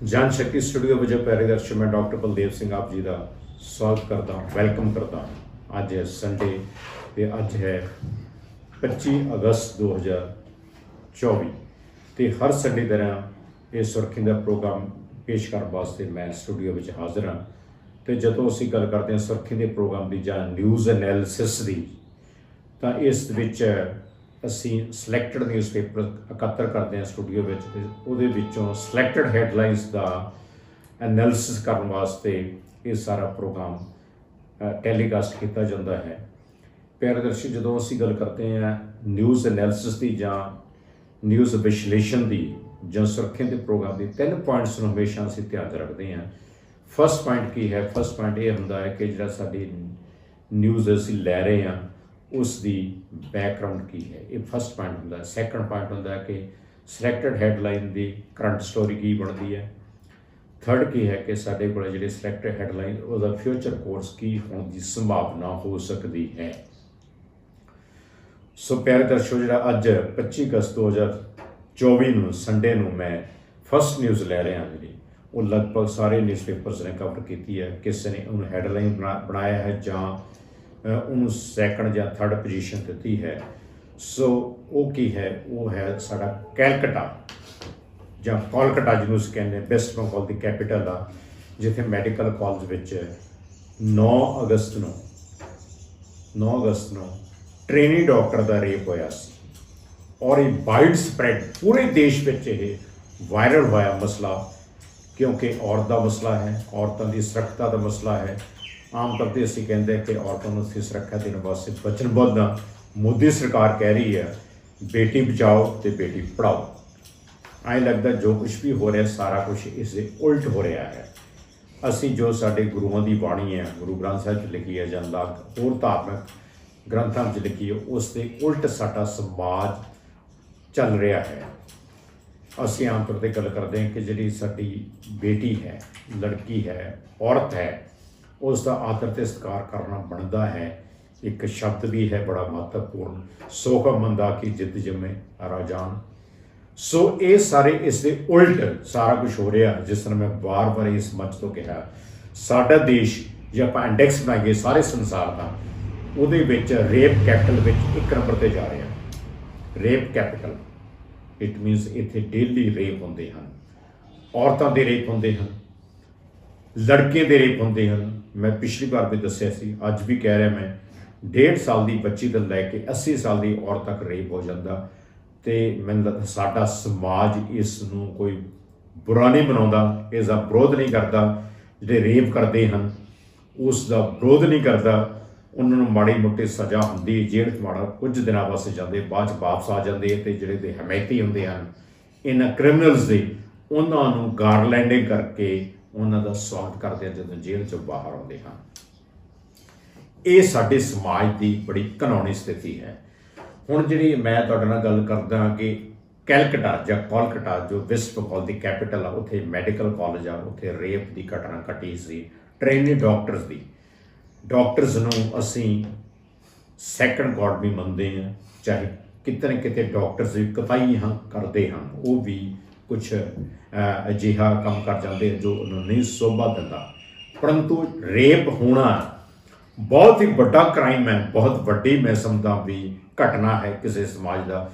ਜਨ ਸ਼ਕਤੀ ਸਟੂਡੀਓ ਵਜੋਂ ਪਿਆਰੇ ਦਰਸ਼ਕ, ਮੈਂ ਡਾਕਟਰ ਬਲਦੇਵ ਸਿੰਘ ਆਪ ਜੀ ਦਾ ਸਵਾਗਤ ਕਰਦਾ ਹਾਂ, ਵੈਲਕਮ ਕਰਦਾ ਹਾਂ। ਅੱਜ ਹੈ ਸੰਡੇ ਤੇ ਅੱਜ ਹੈ 25 ਅਗਸਤ 2024 ਤੇ ਹਰ ਸੰਡੇ ਤਰ੍ਹਾਂ ਇਹ ਸੁਰਖੀ ਦਾ ਪ੍ਰੋਗਰਾਮ ਪੇਸ਼ ਕਰਨ ਵਾਸਤੇ ਮੈਂ ਸਟੂਡੀਓ ਵਿੱਚ ਹਾਜ਼ਰ ਹਾਂ। ਤੇ ਜਦੋਂ ਅਸੀਂ ਗੱਲ ਕਰਦੇ ਹਾਂ ਸੁਰਖੀ ਦੇ ਪ੍ਰੋਗਰਾਮ ਦੀ ਜਾਂ ਨਿਊਜ਼ ਐਨਾਲਿਸਿਸ ਦੀ, ਤਾਂ ਇਸ ਵਿੱਚ ਅਸੀਂ ਸਿਲੈਕਟਡ ਨਿਊਜ਼ਪੇਪਰ ਇਕੱਤਰ ਕਰਦੇ ਹਾਂ ਸਟੂਡੀਓ ਵਿੱਚ ਤੇ ਉਹਦੇ ਵਿੱਚੋਂ ਸਿਲੈਕਟਡ ਹੈਡਲਾਈਨਸ ਦਾ ਐਨਾਲਿਸਿਸ ਕਰਨ ਵਾਸਤੇ ਇਹ ਸਾਰਾ ਪ੍ਰੋਗਰਾਮ ਟੈਲੀਕਾਸਟ ਕੀਤਾ ਜਾਂਦਾ ਹੈ। ਪਿਆਰਦਰਸ਼ੀ, ਜਦੋਂ ਅਸੀਂ ਗੱਲ ਕਰਦੇ ਹਾਂ ਨਿਊਜ਼ ਐਨਾਲਿਸਿਸ ਦੀ ਜਾਂ ਨਿਊਜ਼ ਵਿਸ਼ਲੇਸ਼ਣ ਦੀ ਜਾਂ ਸੁਰੱਖਿਆ ਦੇ ਪ੍ਰੋਗਰਾਮ ਦੀ, ਤਿੰਨ ਪੁਆਇੰਟਸ ਨੂੰ ਹਮੇਸ਼ਾ ਅਸੀਂ ਧਿਆਨ 'ਚ ਰੱਖਦੇ ਹਾਂ। ਫਸਟ ਪੁਆਇੰਟ ਕੀ ਹੈ? ਫਸਟ ਪੁਆਇੰਟ ਇਹ ਹੁੰਦਾ ਹੈ ਕਿ ਜਿਹੜਾ ਸਾਡੀ ਨਿਊਜ਼ ਅਸੀਂ ਲੈ ਰਹੇ ਹਾਂ ਉਸ ਦੀ ਬੈਕਗ੍ਰਾਉਂਡ ਕੀ ਹੈ? ਇਹ ਫਸਟ ਪੁਆਇੰਟ ਹੁੰਦਾ ਹੈ। ਸੈਕੰਡ ਪੁਆਇੰਟ ਹੁੰਦਾ ਕਿ ਸਿਲੈਕਟਡ ਹੈਡਲਾਈਨ ਦੀ ਕਰੰਟ ਸਟੋਰੀ ਕੀ ਬਣਦੀ ਹੈ? ਥਰਡ ਕੀ ਹੈ ਕਿ ਸਾਡੇ ਕੋਲ ਜਿਹੜੇ ਸਿਲੈਕਟਡ ਹੈਡਲਾਈਨ ਉਹਦਾ ਫਿਊਚਰ ਕੋਰਸ ਕੀ ਹੋਣ ਦੀ ਸੰਭਾਵਨਾ ਹੋ ਸਕਦੀ ਹੈ। ਸੋ ਪਿਆਰੇ ਦਰਸ਼ਕੋ, ਜਿਹੜਾ ਅੱਜ 25 ਅਗਸਤ 2024 ਨੂੰ ਸੰਡੇ ਨੂੰ ਮੈਂ ਫਸਟ ਨਿਊਜ਼ ਲੈ ਰਿਹਾ ਜਿਹੜੀ ਉਹ ਲਗਭਗ ਸਾਰੇ ਨਿਊਜ਼ਪੇਪਰਸ ਨੇ ਕਵਰ ਕੀਤੀ ਹੈ। ਕਿਸੇ ਨੇ ਉਹਨੂੰ ਹੈਡਲਾਈਨ ਬਣਾਇਆ ਹੈ ਜਾਂ ਉਹਨੂੰ ਸੈਕੰਡ ਜਾਂ ਥਰਡ ਪੋਜੀਸ਼ਨ ਦਿੱਤੀ ਹੈ। ਸੋ ਉਹ ਕੀ ਹੈ? ਉਹ ਹੈ ਸਾਡਾ ਕੈਲਕਟਾ, ਜਾਂ ਕੋਲਕਾਤਾ, ਜਿਹਨੂੰ ਅਸੀਂ ਕਹਿੰਦੇ ਬੈਸਟ ਬੰਗਾਲ ਦੀ ਕੈਪੀਟਲ ਆ, ਜਿੱਥੇ ਮੈਡੀਕਲ ਕਾਲਜ ਵਿੱਚ 9 ਅਗਸਤ ਨੂੰ 9 ਅਗਸਤ ਨੂੰ ਟ੍ਰੇਨੀ ਡਾਕਟਰ ਦਾ ਰੇਪ ਹੋਇਆ ਸੀ। ਔਰ ਇਹ ਵਾਈਡ ਸਪਰੈਡ ਪੂਰੇ ਦੇਸ਼ ਵਿੱਚ ਇਹ ਵਾਇਰਲ ਹੋਇਆ ਮਸਲਾ, ਕਿਉਂਕਿ ਔਰਤ ਦਾ ਮਸਲਾ ਹੈ, ਔਰਤਾਂ ਦੀ ਸੁਰੱਖਿਆ ਦਾ ਮਸਲਾ ਹੈ ਆਮ ਤੌਰ ਤੇ ਅਸੀਂ ਕਹਿੰਦੇ ਕਿ ਔਰਤਾਂ ਨੂੰ ਅਸੀਂ ਸੁਰੱਖਿਆ ਦੇਣ ਵਾਸਤੇ ਵਚਨਬੱਧ ਹਾਂ ਮੋਦੀ ਸਰਕਾਰ ਕਹਿ ਰਹੀ ਹੈ, ਬੇਟੀ ਬਚਾਓ ਤੇ ਬੇਟੀ ਪੜਾਓ ਐਂ ਲੱਗਦਾ ਜੋ ਕੁਝ ਵੀ ਹੋ ਰਿਹਾ, ਸਾਰਾ ਕੁਝ ਇਸ ਦੇ ਉਲਟ ਹੋ ਰਿਹਾ ਹੈ। ਅਸੀਂ ਜੋ ਸਾਡੇ ਗੁਰੂਆਂ ਦੀ ਬਾਣੀ ਹੈ, ਗੁਰੂ ਗ੍ਰੰਥ ਸਾਹਿਬ 'ਚ ਲਿਖੀ ਹੈ, ਜਾਂ ਲੱਗ ਹੋਰ ਧਾਰਮਿਕ ਗ੍ਰੰਥਾਂ 'ਚ ਲਿਖੀ ਹੈ, ਉਸ ਦੇ ਉਲਟ ਸਾਡਾ ਸਮਾਜ ਚੱਲ ਰਿਹਾ ਹੈ। ਅਸੀਂ ਆਮ ਤੌਰ ਤੇ ਗੱਲ ਕਰਦੇ ਹਾਂ ਕਿ ਜਿਹੜੀ ਸਾਡੀ ਬੇਟੀ ਹੈ, ਲੜਕੀ ਹੈ, ਔਰਤ ਹੈ ਉਸ ਦਾ ਆਦਰ ਤੇ ਸਤਿਕਾਰ ਕਰਨਾ ਬਣਦਾ ਹੈ। ਇੱਕ ਸ਼ਬਦ ਵੀ ਹੈ ਬੜਾ ਮਹੱਤਵਪੂਰਨ। ਸੋਕਮ ਮੰਦਾ ਕੀ ਜਿੱਦ ਜਮੇ ਰਾਜਾਨ। ਸੋ ਇਹ ਸਾਰੇ ਇਸ ਦੇ ਉਲਟ ਸਾਰਾ ਕੁਝ ਹੋ ਰਿਹਾ, ਜਿਸ ਤਰ੍ਹਾਂ ਮੈਂ ਵਾਰ-ਵਾਰ ਇਸ ਮੰਚ ਤੋਂ ਕਿਹਾ। ਸਾਡਾ ਦੇਸ਼ ਜੇ ਆਪਾਂ ਇੰਡੈਕਸ ਬਣਾਈਏ ਸਾਰੇ ਸੰਸਾਰ ਦਾ, ਉਹਦੇ ਵਿੱਚ ਰੇਪ ਕੈਪੀਟਲ ਵਿੱਚ ਇੱਕ ਨੰਬਰ ਤੇ ਜਾ ਰਿਹਾ। Rape capital. ਇਟ ਮੀਨਸ ਇੱਥੇ ਡੇਲੀ ਰੇਪ ਹੁੰਦੇ ਹਨ। ਔਰਤਾਂ ਦੇ ਰੇਪ ਹੁੰਦੇ ਹਨ। ਲੜਕੇ ਦੇ ਰੇਪ ਹੁੰਦੇ ਹਨ। ਮੈਂ ਪਿਛਲੀ ਵਾਰ ਵੀ ਦੱਸਿਆ ਸੀ, ਅੱਜ ਵੀ ਕਹਿ ਰਿਹਾ ਮੈਂ 1.5 ਸਾਲ ਦੀ ਬੱਚੀ ਤੋਂ ਲੈ ਕੇ 80 ਸਾਲ ਦੀ ਔਰਤ ਤੱਕ ਰੇਪ ਹੋ ਜਾਂਦਾ। ਤੇ ਮੈਨੂੰ ਸਾਡਾ ਸਮਾਜ ਇਸ ਨੂੰ ਕੋਈ ਬੁਰਾ ਨਹੀਂ ਬਣਾਉਂਦਾ ਇਸ ਦਾ ਵਿਰੋਧ ਨਹੀਂ ਕਰਦਾ। ਜਿਹੜੇ ਰੇਪ ਕਰਦੇ ਹਨ ਉਸ ਦਾ ਵਿਰੋਧ ਨਹੀਂ ਕਰਦਾ। ਉਹਨਾਂ ਨੂੰ ਮਾੜੀ ਮੋਟੀ ਸਜ਼ਾ ਹੁੰਦੀ ਹੈ, ਜੇਲ੍ਹ ਮਾੜਾ ਕੁਝ ਦਿਨਾਂ ਵਾਸਤੇ ਜਾਂਦੇ, ਬਾਅਦ 'ਚ ਵਾਪਸ ਆ ਜਾਂਦੇ ਤੇ ਜਿਹੜੇ ਦੇ ਹਮਾਇਤੀ ਹੁੰਦੇ ਹਨ, ਇਹਨਾਂ ਕ੍ਰਿਮੀਨਲਸ ਦੇ, ਉਹਨਾਂ ਨੂੰ ਗਾਰਲੈਂਡਿੰਗ ਕਰਕੇ ਉਹਨਾਂ ਦਾ ਸਵਾਗਤ ਕਰਦੇ ਹਾਂ ਜਦੋਂ ਜੇਲ੍ਹ 'ਚੋਂ ਬਾਹਰ ਆਉਂਦੇ ਹਨ ਇਹ ਸਾਡੇ ਸਮਾਜ ਦੀ ਬੜੀ ਘਿਨਾਉਣੀ ਸਥਿਤੀ ਹੈ। ਹੁਣ ਜਿਹੜੀ ਮੈਂ ਤੁਹਾਡੇ ਨਾਲ ਗੱਲ ਕਰਦਾ ਕਿ ਕੈਲਕਟਾ ਜਾਂ ਕੋਲਕਟਾ ਜੋ ਵੈਸਟ ਬੰਗਾਲ ਦੀ ਕੈਪੀਟਲ ਆ, ਉੱਥੇ ਮੈਡੀਕਲ ਕਾਲਜ ਆ, ਉੱਥੇ ਰੇਪ ਦੀ ਘਟਨਾ ਘਟੀ ਸੀ ਟ੍ਰੇਨਡ ਡਾਕਟਰਸ ਦੀ। ਡਾਕਟਰਸ ਨੂੰ ਅਸੀਂ ਸੈਕੰਡ ਗੋਡ ਵੀ ਮੰਨਦੇ ਹਾਂ, ਚਾਹੇ ਕਿਤੇ ਨਾ ਕਿਤੇ ਡਾਕਟਰਸ ਵੀ ਕਤਾਈ ਹਾਂ, ਕਰਦੇ ਹਨ ਉਹ ਵੀ ਕੁਝ ਅਜਿਹਾ ਕੰਮ ਕਰ ਜਾਂਦੇ ਜੋ ਉਹਨਾਂ ਨਹੀਂ ਸੋਭਾ ਦਿੰਦਾ। ਪਰੰਤੂ ਰੇਪ ਹੋਣਾ ਬਹੁਤ ਹੀ ਵੱਡਾ ਕ੍ਰਾਈਮ ਹੈ, ਬਹੁਤ ਵੱਡੀ ਮੈਂ ਸਮਝਦਾ ਵੀ ਘਟਨਾ ਹੈ ਕਿਸੇ ਸਮਾਜ ਦਾ।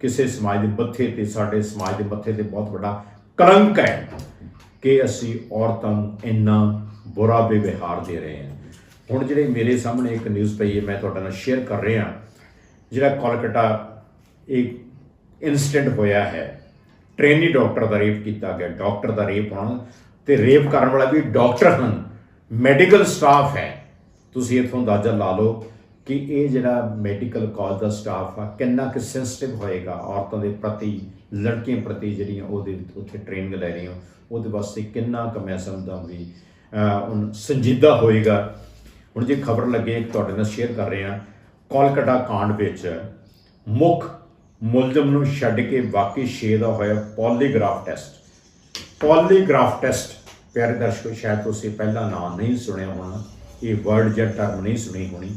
ਕਿਸੇ ਸਮਾਜ ਦੇ ਮੱਥੇ ਤੇ, ਸਾਡੇ ਸਮਾਜ ਦੇ ਮੱਥੇ ਤੇ ਬਹੁਤ ਵੱਡਾ ਕਲੰਕ ਹੈ ਕਿ ਅਸੀਂ ਔਰਤਾਂ ਨੂੰ ਇੰਨਾ ਬੁਰਾ ਵਿਵਹਾਰ ਦੇ ਰਹੇ ਹਾਂ। ਹੁਣ ਜਿਹੜੇ ਮੇਰੇ ਸਾਹਮਣੇ ਇੱਕ ਨਿਊਜ਼ ਪਈ ਹੈ, ਮੈਂ ਤੁਹਾਡੇ ਨਾਲ ਸ਼ੇਅਰ ਕਰ ਰਿਹਾ। ਜਿਹੜਾ ਕੋਲਕਾਤਾ ਇੱਕ ਇਨਸੀਡੈਂਟ ਹੋਇਆ ਹੈ ਟ੍ਰੇਨੀ ਡਾਕਟਰ ਦਾ ਰੇਪ ਕੀਤਾ ਗਿਆ ਡਾਕਟਰ ਦਾ ਰੇਪ ਹੋਣਾ ਤੇ ਰੇਪ ਕਰਨ ਵਾਲਾ ਵੀ ਡਾਕਟਰ ਹਨ ਮੈਡੀਕਲ ਸਟਾਫ ਹੈ। ਤੁਸੀਂ ਇਥੋਂ ਅੰਦਾਜ਼ਾ ਲਾ ਲਓ ਕਿ ਇਹ ਜਿਹੜਾ ਮੈਡੀਕਲ ਕਾਲਜ ਦਾ ਸਟਾਫ ਆ ਕਿੰਨਾ ਕਿ ਸੈਂਸਿਟਿਵ ਹੋਏਗਾ ਔਰਤਾਂ ਦੇ ਪ੍ਰਤੀ ਲੜਕੀਆਂ ਪ੍ਰਤੀ ਜਿਹੜੀਆਂ ਉਹਦੇ ਉੱਥੇ ਟ੍ਰੇਨਿੰਗ ਲੈ ਰਹੀਆਂ ਉਹਦੇ ਵਾਸਤੇ ਕਿੰਨਾ ਕੁ ਮੈਂ ਸਮਝਦਾ ਵੀ ਅਹ, ਸੰਜੀਦਾ ਹੋਏਗਾ। ਹੁਣ ਜੇ ਖਬਰ ਲੱਗੇ ਤੁਹਾਡੇ ਨਾਲ ਸ਼ੇਅਰ ਕਰ ਰਹੇ ਹਾਂ ਕੋਲਕਾਤਾ ਕਾਂਡ ਵਿੱਚ ਮੁੱਖ ਮੁਲਜ਼ਮ ਨੂੰ ਛੱਡ ਕੇ ਬਾਕੀ 6 ਦਾ ਹੋਇਆ ਪੋਲੀਗ੍ਰਾਫ ਟੈਸਟ। ਪੋਲੀਗ੍ਰਾਫ ਟੈਸਟ, ਪਿਆਰੇ ਦਰਸ਼ਕੋ, ਸ਼ਾਇਦ ਤੁਸੀਂ ਪਹਿਲਾਂ ਨਾਮ ਨਹੀਂ ਸੁਣਿਆ ਹੋਣਾ। ਇਹ ਵਰਡ ਜਾਂ ਟਰਮ ਨਹੀਂ ਸੁਣੀ ਹੋਣੀ।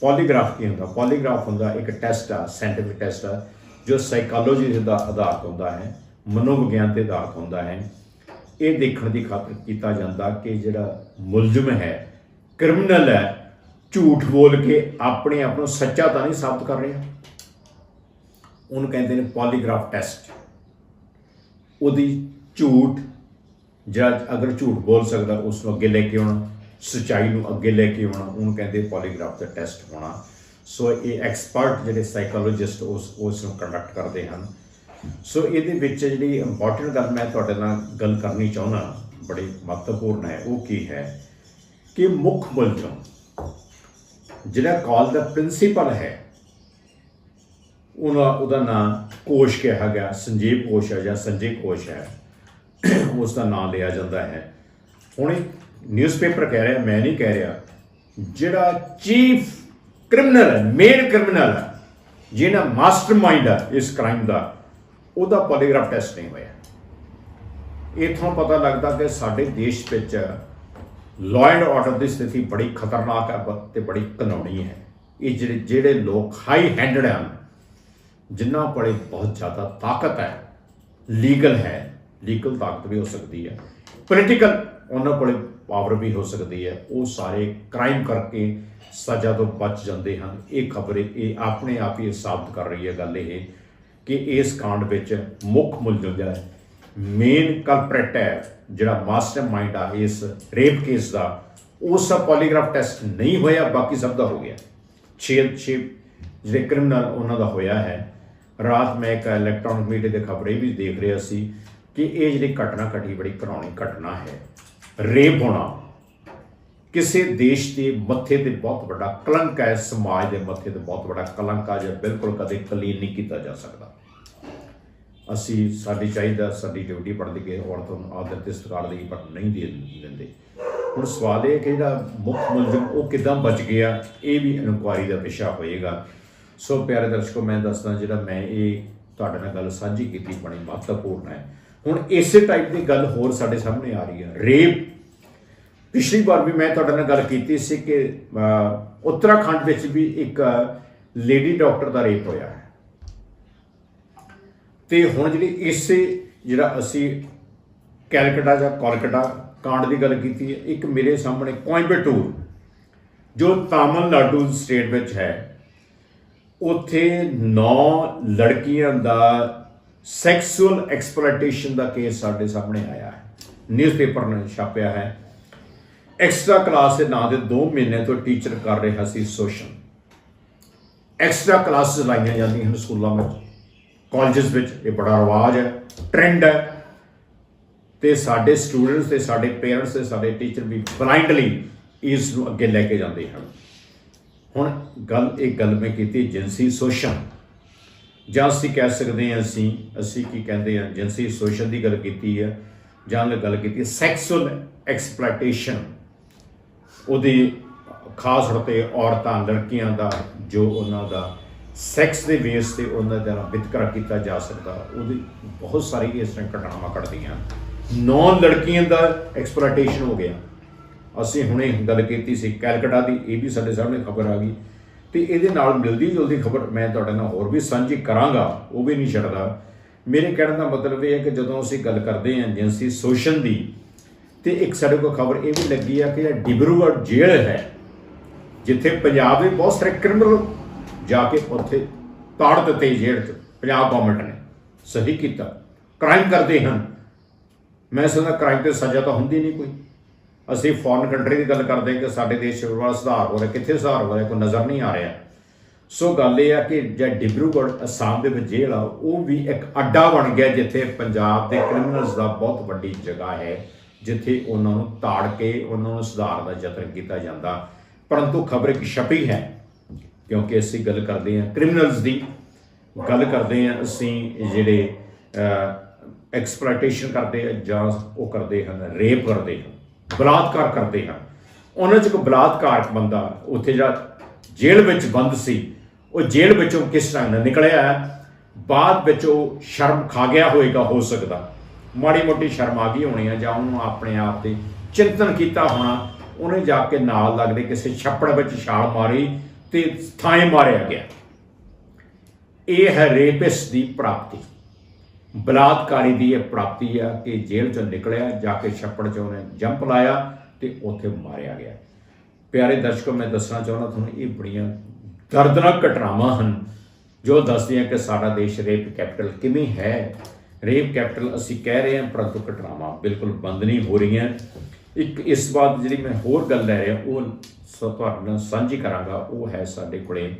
ਪੋਲੀਗ੍ਰਾਫ ਕੀ ਹੁੰਦਾ? ਪੋਲੀਗ੍ਰਾਫ ਹੁੰਦਾ ਇੱਕ ਟੈਸਟ ਆ ਸਾਇੰਟਿਫਿਕ ਟੈਸਟ ਆ, ਜੋ ਸਾਈਕੋਲੋਜੀ ਦੇ ਆਧਾਰ- ਆਧਾਰਿਤ ਹੁੰਦਾ ਹੈ, ਮਨੋਵਿਗਿਆਨ ਤੇ ਆਧਾਰਿਤ ਹੁੰਦਾ ਹੈ। ਇਹ ਦੇਖਣ ਦੀ ਖਾਤਰ ਕੀਤਾ ਜਾਂਦਾ ਕਿ ਜਿਹੜਾ ਮੁਲਜ਼ਮ ਹੈ ਕ੍ਰਿਮੀਨਲ ਹੈ, ਝੂਠ ਬੋਲ ਕੇ ਆਪਣੇ ਆਪ ਨੂੰ ਸੱਚਾ ਤਾਂ ਨਹੀਂ ਸਾਬਤ ਕਰ ਰਿਹਾ। ਉਹਨੂੰ ਕਹਿੰਦੇ ਨੇ ਪੋਲੀਗ੍ਰਾਫ ਟੈਸਟ ਉਹਦੀ ਝੂਠ ਜੱਜ ਅਗਰ ਝੂਠ ਬੋਲ ਸਕਦਾ ਉਸ ਨੂੰ ਅੱਗੇ ਲੈ ਕੇ ਆਉਣਾ, ਸਚਾਈ ਨੂੰ ਅੱਗੇ ਲੈ ਕੇ ਆਉਣਾ, ਉਹਨੂੰ ਕਹਿੰਦੇ ਪੋਲੀਗ੍ਰਾਫ ਦਾ ਟੈਸਟ ਹੋਣਾ। ਸੋ ਇਹ ਐਕਸਪਰਟ ਜਿਹੜੇ ਸਾਈਕੋਲੋਜਿਸਟ ਉਸ ਉਸ ਨੂੰ ਕੰਡਕਟ ਕਰਦੇ ਹਨ। ਸੋ ਇਹਦੇ ਵਿੱਚ ਜਿਹੜੀ ਇੰਪੋਰਟੈਂਟ ਗੱਲ ਮੈਂ ਤੁਹਾਡੇ ਨਾਲ ਗੱਲ ਕਰਨੀ ਚਾਹੁੰਦਾ, ਬੜੀ ਮਹੱਤਵਪੂਰਨ ਹੈ, ਉਹ ਕੀ ਹੈ ਕਿ ਮੁੱਖ ਮੁਲਜ਼ਮ, ਜਿਹੜਾ ਕਾਲ ਦਾ ਪ੍ਰਿੰਸੀਪਲ ਹੈ ਉਹਨਾਂ ਉਹਦਾ ਨਾਮ ਕੋਸ਼ ਕਿਹਾ ਗਿਆ, ਸੰਜੀਵ ਕੋਸ਼ ਹੈ ਜਾਂ ਸੰਜੇ ਕੋਸ਼ ਹੈ। ਉਸ ਦਾ ਨਾਮ ਲਿਆ ਜਾਂਦਾ ਹੈ। ਹੁਣ ਇਹ ਨਿਊਜ਼ਪੇਪਰ ਕਹਿ ਰਿਹਾ, ਮੈਂ ਨਹੀਂ ਕਹਿ ਰਿਹਾ, ਜਿਹੜਾ ਚੀਫ ਕ੍ਰਿਮੀਨਲ ਹੈ ਮੇਨ ਕ੍ਰਿਮੀਨਲ ਹੈ ਜਿਹੜਾ ਮਾਸਟਰਮਾਈਂਡ ਹੈ ਇਸ ਕ੍ਰਾਈਮ ਦਾ, ਉਹਦਾ ਪੋਲੀਗ੍ਰਾਫ ਟੈਸਟ ਨਹੀਂ ਹੋਇਆ। ਇਥੋਂ ਪਤਾ ਲੱਗਦਾ ਕਿ ਸਾਡੇ ਦੇਸ਼ ਵਿੱਚ ਲਾਅ ਐਂਡ ਆਰਡਰ ਦੀ ਸਥਿਤੀ ਬੜੀ ਖਤਰਨਾਕ ਹੈ ਬ- ਤੇ ਬੜੀ ਕਨੌਣੀ ਹੈ। ਇਹ ਜਿਹੜੇ ਜਿਹੜੇ ਲੋਕ ਹਾਈ ਹੈਂਡਡ ਹਨ ਜਿਨ੍ਹਾਂ ਕੋਲੇ ਬਹੁਤ ਜ਼ਿਆਦਾ ਤਾਕਤ ਹੈ ਲੀਗਲ ਹੈ ਲੀਗਲ ਤਾਕਤ ਵੀ ਹੋ ਸਕਦੀ ਹੈ। ਪੋਲੀਟੀਕਲ ਉਹਨਾਂ ਕੋਲੇ ਪਾਵਰ ਵੀ ਹੋ ਸਕਦੀ ਹੈ। ਉਹ ਸਾਰੇ ਕ੍ਰਾਈਮ ਕਰਕੇ ਸਜ਼ਾ ਤੋਂ ਬਚ ਜਾਂਦੇ ਹਨ। ਇਹ ਖਬਰ ਇਹ ਆਪਣੇ ਆਪ ਹੀ ਸਾਬਤ ਕਰ ਰਹੀ ਹੈ ਗੱਲ ਇਹ ਕਿ ਇਸ ਕਾਂਡ ਵਿੱਚ ਮੁੱਖ ਮੁਲਜ਼ਮ ਜਿਹੜਾ ਮੇਨ ਕਲਪ੍ਰੇਟ ਹੈ, ਜਿਹੜਾ ਮਾਸਟਰਮਾਈਂਡ ਆ ਇਸ ਰੇਪ ਕੇਸ ਦਾ ਉਸ ਦਾ ਪੋਲੀਗ੍ਰਾਫ ਟੈਸਟ ਨਹੀਂ ਹੋਇਆ, ਬਾਕੀ ਸਭ ਦਾ ਹੋ ਗਿਆ। 6 6 ਜਿਹੜੇ ਕ੍ਰਿਮੀਨਲ ਉਹਨਾਂ ਦਾ ਹੋਇਆ ਹੈ ਰਾਤ ਮੈਂ ਇੱਕ ਇਲੈਕਟ੍ਰੋਨਿਕ ਮੀਡੀਆ ਦੇ ਖਬਰ ਇਹ ਵੀ ਦੇਖ ਰਿਹਾ ਸੀ ਕਿ ਇਹ ਜਿਹੜੀ ਘਟਨਾ ਘਟੀ ਬੜੀ ਘਰਾਉਣੀ ਘਟਨਾ ਹੈ। ਰੇਪ ਹੋਣਾ ਕਿਸੇ ਦੇਸ਼ ਦੇ ਮੱਥੇ ਤੇ ਬਹੁਤ ਵੱਡਾ ਕਲੰਕ ਹੈ, ਸਮਾਜ ਦੇ ਮੱਥੇ ਤੇ ਬਹੁਤ ਵੱਡਾ ਕਲੰਕ ਆ ਜਿਹੜਾ ਬਿਲਕੁਲ ਕਦੇ ਕਲੀਨ ਨਹੀਂ ਕੀਤਾ ਜਾ ਸਕਦਾ। ਅਸੀਂ, ਸਾਡੀ ਚਾਹੀਦਾ, ਸਾਡੀ ਡਿਊਟੀ ਬਣਦੀ ਕਿ ਔਰਤ ਨੂੰ ਆਦਰ ਤੇ ਸਤਿਕਾਰ ਦੀ ਪਰ ਨਹੀਂ ਦੇ ਦਿੰਦੇ। ਹੁਣ ਸਵਾਲ ਇਹ ਕਿ ਜਿਹੜਾ ਮੁੱਖ ਮੁਲਜ਼ਮ ਉਹ ਕਿਦਾਂ ਬਚ ਗਿਆ, ਇਹ ਵੀ ਇਨਕੁਆਇਰੀ ਦਾ ਵਿਸ਼ਾ ਹੋਏਗਾ। ਸੋ ਪਿਆਰੇ ਦਰਸ਼ਕੋ, ਮੈਂ ਦੱਸਦਾ ਜਿਹੜਾ ਮੈਂ ਇਹ ਤੁਹਾਡੇ ਨਾਲ ਗੱਲ ਸਾਂਝੀ ਕੀਤੀ ਬੜੀ ਮਹੱਤਵਪੂਰਨ ਹੈ। ਹੁਣ ਇਸੇ ਟਾਈਪ ਦੀ ਗੱਲ ਹੋਰ ਸਾਡੇ ਸਾਹਮਣੇ ਆ ਰਹੀ ਹੈ। ਰੇਪ। ਪਿਛਲੀ ਵਾਰ ਵੀ ਮੈਂ ਤੁਹਾਡੇ ਨਾਲ ਗੱਲ ਕੀਤੀ ਸੀ ਕਿ ਉੱਤਰਾਖੰਡ ਵਿੱਚ ਵੀ ਇੱਕ ਲੇਡੀ ਡਾਕਟਰ ਦਾ ਰੇਪ ਹੋਇਆ ਹੈ। ਤੇ ਹੁਣ ਜਿਹੜੀ ਇਸੇ ਜਿਹੜਾ ਅਸੀਂ ਕੈਲਕਟਾ ਜਾਂ ਕੋਲਕਟਾ ਕਾਂਡ ਦੀ ਗੱਲ ਕੀਤੀ ਹੈ, ਇੱਕ ਮੇਰੇ ਸਾਹਮਣੇ ਕੋਇੰਬਟੂਰ ਜੋ ਤਾਮਿਲਨਾਡੂ ਸਟੇਟ ਵਿੱਚ ਹੈ। ਉੱਥੇ 9 ਲੜਕੀਆਂ ਦਾ ਸੈਕਸੁਅਲ ਐਕਸਪਲੋਇਟੇਸ਼ਨ ਦਾ ਕੇਸ ਸਾਡੇ ਸਾਹਮਣੇ ਆਇਆ ਹੈ। ਨਿਊਜ਼ਪੇਪਰ ਨੇ ਛਾਪਿਆ ਹੈ। ਐਕਸਟਰਾ ਕਲਾਸ ਦੇ ਨਾਂ ਦੇ 2 ਮਹੀਨੇ ਤੋਂ ਟੀਚਰ ਕਰ ਰਿਹਾ ਸੀ ਸ਼ੋਸ਼ਣ। ਐਕਸਟਰਾ ਕਲਾਸਿਸ ਲਾਈਆਂ ਜਾਂਦੀਆਂ ਹਨ ਸਕੂਲਾਂ ਵਿੱਚ। ਕਾਲਜਸ ਵਿੱਚ ਇਹ ਬੜਾ ਰਿਵਾਜ ਹੈ ਟ੍ਰੈਂਡ ਹੈ। ਤੇ ਸਾਡੇ ਸਟੂਡੈਂਟਸ ਤੇ ਸਾਡੇ ਪੇਰੈਂਟਸ ਤੇ ਸਾਡੇ ਟੀਚਰ ਵੀ ਬਲਾਈਂਡਲੀ ਇਸ ਨੂੰ ਅੱਗੇ ਲੈ ਕੇ ਜਾਂਦੇ ਹਨ। ਹੁਣ ਗੱਲ, ਇਹ ਗੱਲ ਮੈਂ ਕੀਤੀ ਜਿਨਸੀ ਸ਼ੋਸ਼ਣ। ਜਾਂ ਅਸੀਂ ਕਹਿ ਸਕਦੇ ਹਾਂ ਅਸੀਂ ਅਸੀਂ ਕੀ ਕਹਿੰਦੇ ਹਾਂ ਜਿਨਸੀ ਸ਼ੋਸ਼ਣ ਦੀ ਗੱਲ ਕੀਤੀ ਹੈ, ਜਾਂ ਗੱਲ ਕੀਤੀ ਸੈਕਸੁਅਲ ਐਕਸਪਲੋਇਟੇਸ਼ਨ ਉਹਦੀ ਖਾਸ ਤੌਰ ਤੇ ਔਰਤਾਂ, ਲੜਕੀਆਂ ਦਾ, ਜੋ ਉਹਨਾਂ ਦਾ ਸੈਕਸ ਦੇ ਬੇਸ ਤੇ ਉਹਨਾਂ ਦਾ ਵਿਤਕਰਾ ਕੀਤਾ ਜਾ ਸਕਦਾ, ਉਹਦੀ ਬਹੁਤ ਸਾਰੀ ਇਸ ਤਰ੍ਹਾਂ ਘਟਨਾਵਾਂ ਘਟਦੀਆਂ। ਨੌ ਲੜਕੀਆਂ ਦਾ ਐਕਸਪਲੋਇਟੇਸ਼ਨ ਹੋ ਗਿਆ। ਅਸੀਂ ਹੁਣੇ ਗੱਲ ਕੀਤੀ ਸੀ ਕੈਲਕਟਾ ਦੀ, ਇਹ ਵੀ ਸਾਡੇ ਸਾਹਮਣੇ ਖਬਰ ਆ ਗਈ। ਤੇ ਇਹਦੇ ਨਾਲ ਮਿਲਦੀ ਜੁਲਦੀ ਖਬਰ, ਮੈਂ ਤੁਹਾਡੇ ਨਾਲ ਹੋਰ ਵੀ ਸਾਂਝੀ ਕਰਾਂਗਾ, ਉਹ ਵੀ ਨਹੀਂ ਛੱਡਦਾ। ਮੇਰੇ ਕਹਿਣ ਦਾ ਮਤਲਬ ਇਹ ਹੈ ਕਿ ਜਦੋਂ ਅਸੀਂ ਗੱਲ ਕਰਦੇ ਹਾਂ ਏਜੰਸੀ ਸ਼ੋਸ਼ਣ ਦੀ, ਤੇ ਇੱਕ ਸਾਡੇ ਕੋਲ ਖਬਰ ਇਹ ਵੀ ਲੱਗੀ ਆ ਕਿ ਇਹ ਡਿਬਰੂਗੜ੍ਹ ਜੇਲ੍ਹ ਹੈ, ਜਿੱਥੇ ਪੰਜਾਬ ਦੇ ਬਹੁਤ ਸਾਰੇ ਕ੍ਰਿਮੀਨਲ ਜਾ ਕੇ ਉੱਥੇ ਤਾੜ ਦਿੱਤੇ ਜੇਲ੍ਹ 'ਚ, ਪੰਜਾਬ ਗਵਰਨਮੈਂਟ ਨੇ, ਸਹੀ ਕੀਤਾ। ਕ੍ਰਾਈਮ ਕਰਦੇ ਹਨ। ਮੈਂ ਸਮਝਦਾ ਕ੍ਰਾਈਮ ਤੇ ਸਜ਼ਾ ਤਾਂ ਹੁੰਦੀ ਨਹੀਂ ਕੋਈ। ਅਸੀਂ ਫੋਰਨ ਕੰਟਰੀ ਦੀ ਗੱਲ ਕਰਦੇ ਹਾਂ ਕਿ ਸਾਡੇ ਦੇਸ਼ ਵਿੱਚ ਸੁਧਾਰ ਹੋ ਰਿਹਾ, ਕਿੱਥੇ ਸੁਧਾਰ ਹੋ ਰਿਹਾ, ਕੋਈ ਨਜ਼ਰ ਨਹੀਂ ਆ ਰਿਹਾ। ਸੋ ਗੱਲ ਇਹ ਆ ਕਿ ਜੇ ਡਿਬਰੂਗੜ੍ਹ, ਅਸਾਮ ਦੇ ਵਿੱਚ ਜੇਲ੍ਹ ਆ ਉਹ ਵੀ ਇੱਕ ਅੱਡਾ ਬਣ ਗਿਆ ਜਿੱਥੇ ਪੰਜਾਬ ਦੇ ਕ੍ਰਿਮੀਨਲਸ ਦਾ ਬਹੁਤ ਵੱਡੀ ਜਗ੍ਹਾ ਹੈ, ਜਿੱਥੇ ਉਹਨਾਂ ਨੂੰ ਤਾੜ ਕੇ ਉਹਨਾਂ ਨੂੰ ਸੁਧਾਰ ਦਾ ਯਤਨ ਕੀਤਾ ਜਾਂਦਾ। ਪਰੰਤੂ ਖਬਰ ਇੱਕ ਛਪੀ ਹੈ, ਕਿਉਂਕਿ ਅਸੀਂ ਗੱਲ ਕਰਦੇ ਹਾਂ ਕ੍ਰਿਮੀਨਲਸ ਦੀ। ਗੱਲ ਕਰਦੇ ਹਾਂ ਅਸੀਂ ਜਿਹੜੇ ਐਕਸਪਲੋਇਟੇਸ਼ਨ ਕਰਦੇ ਜਾਂ ਉਹ ਕਰਦੇ ਹਨ ਰੇਪ ਕਰਦੇ ਹਨ। ਬਲਾਤਕਾਰ ਕਰਦੇ ਹਨ। ਉਹਨਾਂ 'ਚ ਇੱਕ ਬਲਾਤਕਾਰ ਬੰਦਾ ਉੱਥੇ ਜਿਹੜਾ ਜੇਲ੍ਹ ਵਿੱਚ ਬੰਦ ਸੀ, ਉਹ ਜੇਲ੍ਹ ਵਿੱਚੋਂ ਕਿਸ ਤਰ੍ਹਾਂ ਨਾਲ ਨਿਕਲਿਆ ਹੈ? ਬਾਅਦ ਵਿੱਚ ਉਹ ਸ਼ਰਮ ਖਾ ਗਿਆ ਹੋਏਗਾ, ਹੋ ਸਕਦਾ। ਮਾੜੀ ਮੋਟੀ ਸ਼ਰਮ ਆ ਗਈ ਹੋਣੀ ਆ, ਜਾਂ ਉਹਨੂੰ ਆਪਣੇ ਆਪ ਤੇ ਚਿੰਤਨ ਕੀਤਾ ਹੋਣਾ, ਉਹਨੇ ਜਾ ਕੇ ਨਾਲ ਲੱਗਦੇ ਕਿਸੇ ਛੱਪੜ ਵਿੱਚ ਛਾਲ ਮਾਰੀ ਤੇ ਥਾਂ ਮਾਰਿਆ ਗਿਆ। ਇਹ ਹੈ ਰੇਪਿਸ ਦੀ ਪ੍ਰਾਪਤੀ। ਬਲਾਤਕਾਰੀ ਦੀ ਇਹ ਪ੍ਰਾਪਤੀ ਆ ਕਿ ਜੇਲ੍ਹ ਚੋਂ ਨਿਕਲਿਆ, ਜਾ ਕੇ ਛੱਪੜ 'ਚ ਉਹਨੇ ਜੰਪ ਲਾਇਆ ਤੇ ਉੱਥੇ ਮਾਰਿਆ ਗਿਆ। ਪਿਆਰੇ ਦਰਸ਼ਕੋ, ਮੈਂ ਦੱਸਣਾ ਚਾਹੁੰਦਾ ਤੁਹਾਨੂੰ ਇਹ ਬੜੀਆਂ ਦਰਦਨਾਕ ਘਟਨਾਵਾਂ ਹਨ, ਜੋ ਦੱਸਦੀਆਂ ਕਿ ਸਾਡਾ ਦੇਸ਼ ਰੇਪ ਕੈਪੀਟਲ ਕਿਵੇਂ ਹੈ। ਰੇਪ ਕੈਪੀਟਲ ਅਸੀਂ ਕਹਿ ਰਹੇ ਹਾਂ, ਪਰੰਤੂ ਘਟਨਾਵਾਂ ਬਿਲਕੁਲ ਬੰਦ ਨਹੀਂ ਹੋ ਰਹੀਆਂ। ਇੱਕ ਇਸ ਬਾਤ ਜਿਹੜੀ ਮੈਂ ਹੋਰ ਗੱਲ ਲੈ ਰਿਹਾ, ਉਹ ਸੋ ਤੁਹਾਡੇ ਨਾਲ ਸਾਂਝੀ ਕਰਾਂਗਾ, ਉਹ ਹੈ ਸਾਡੇ ਕੋਲੇ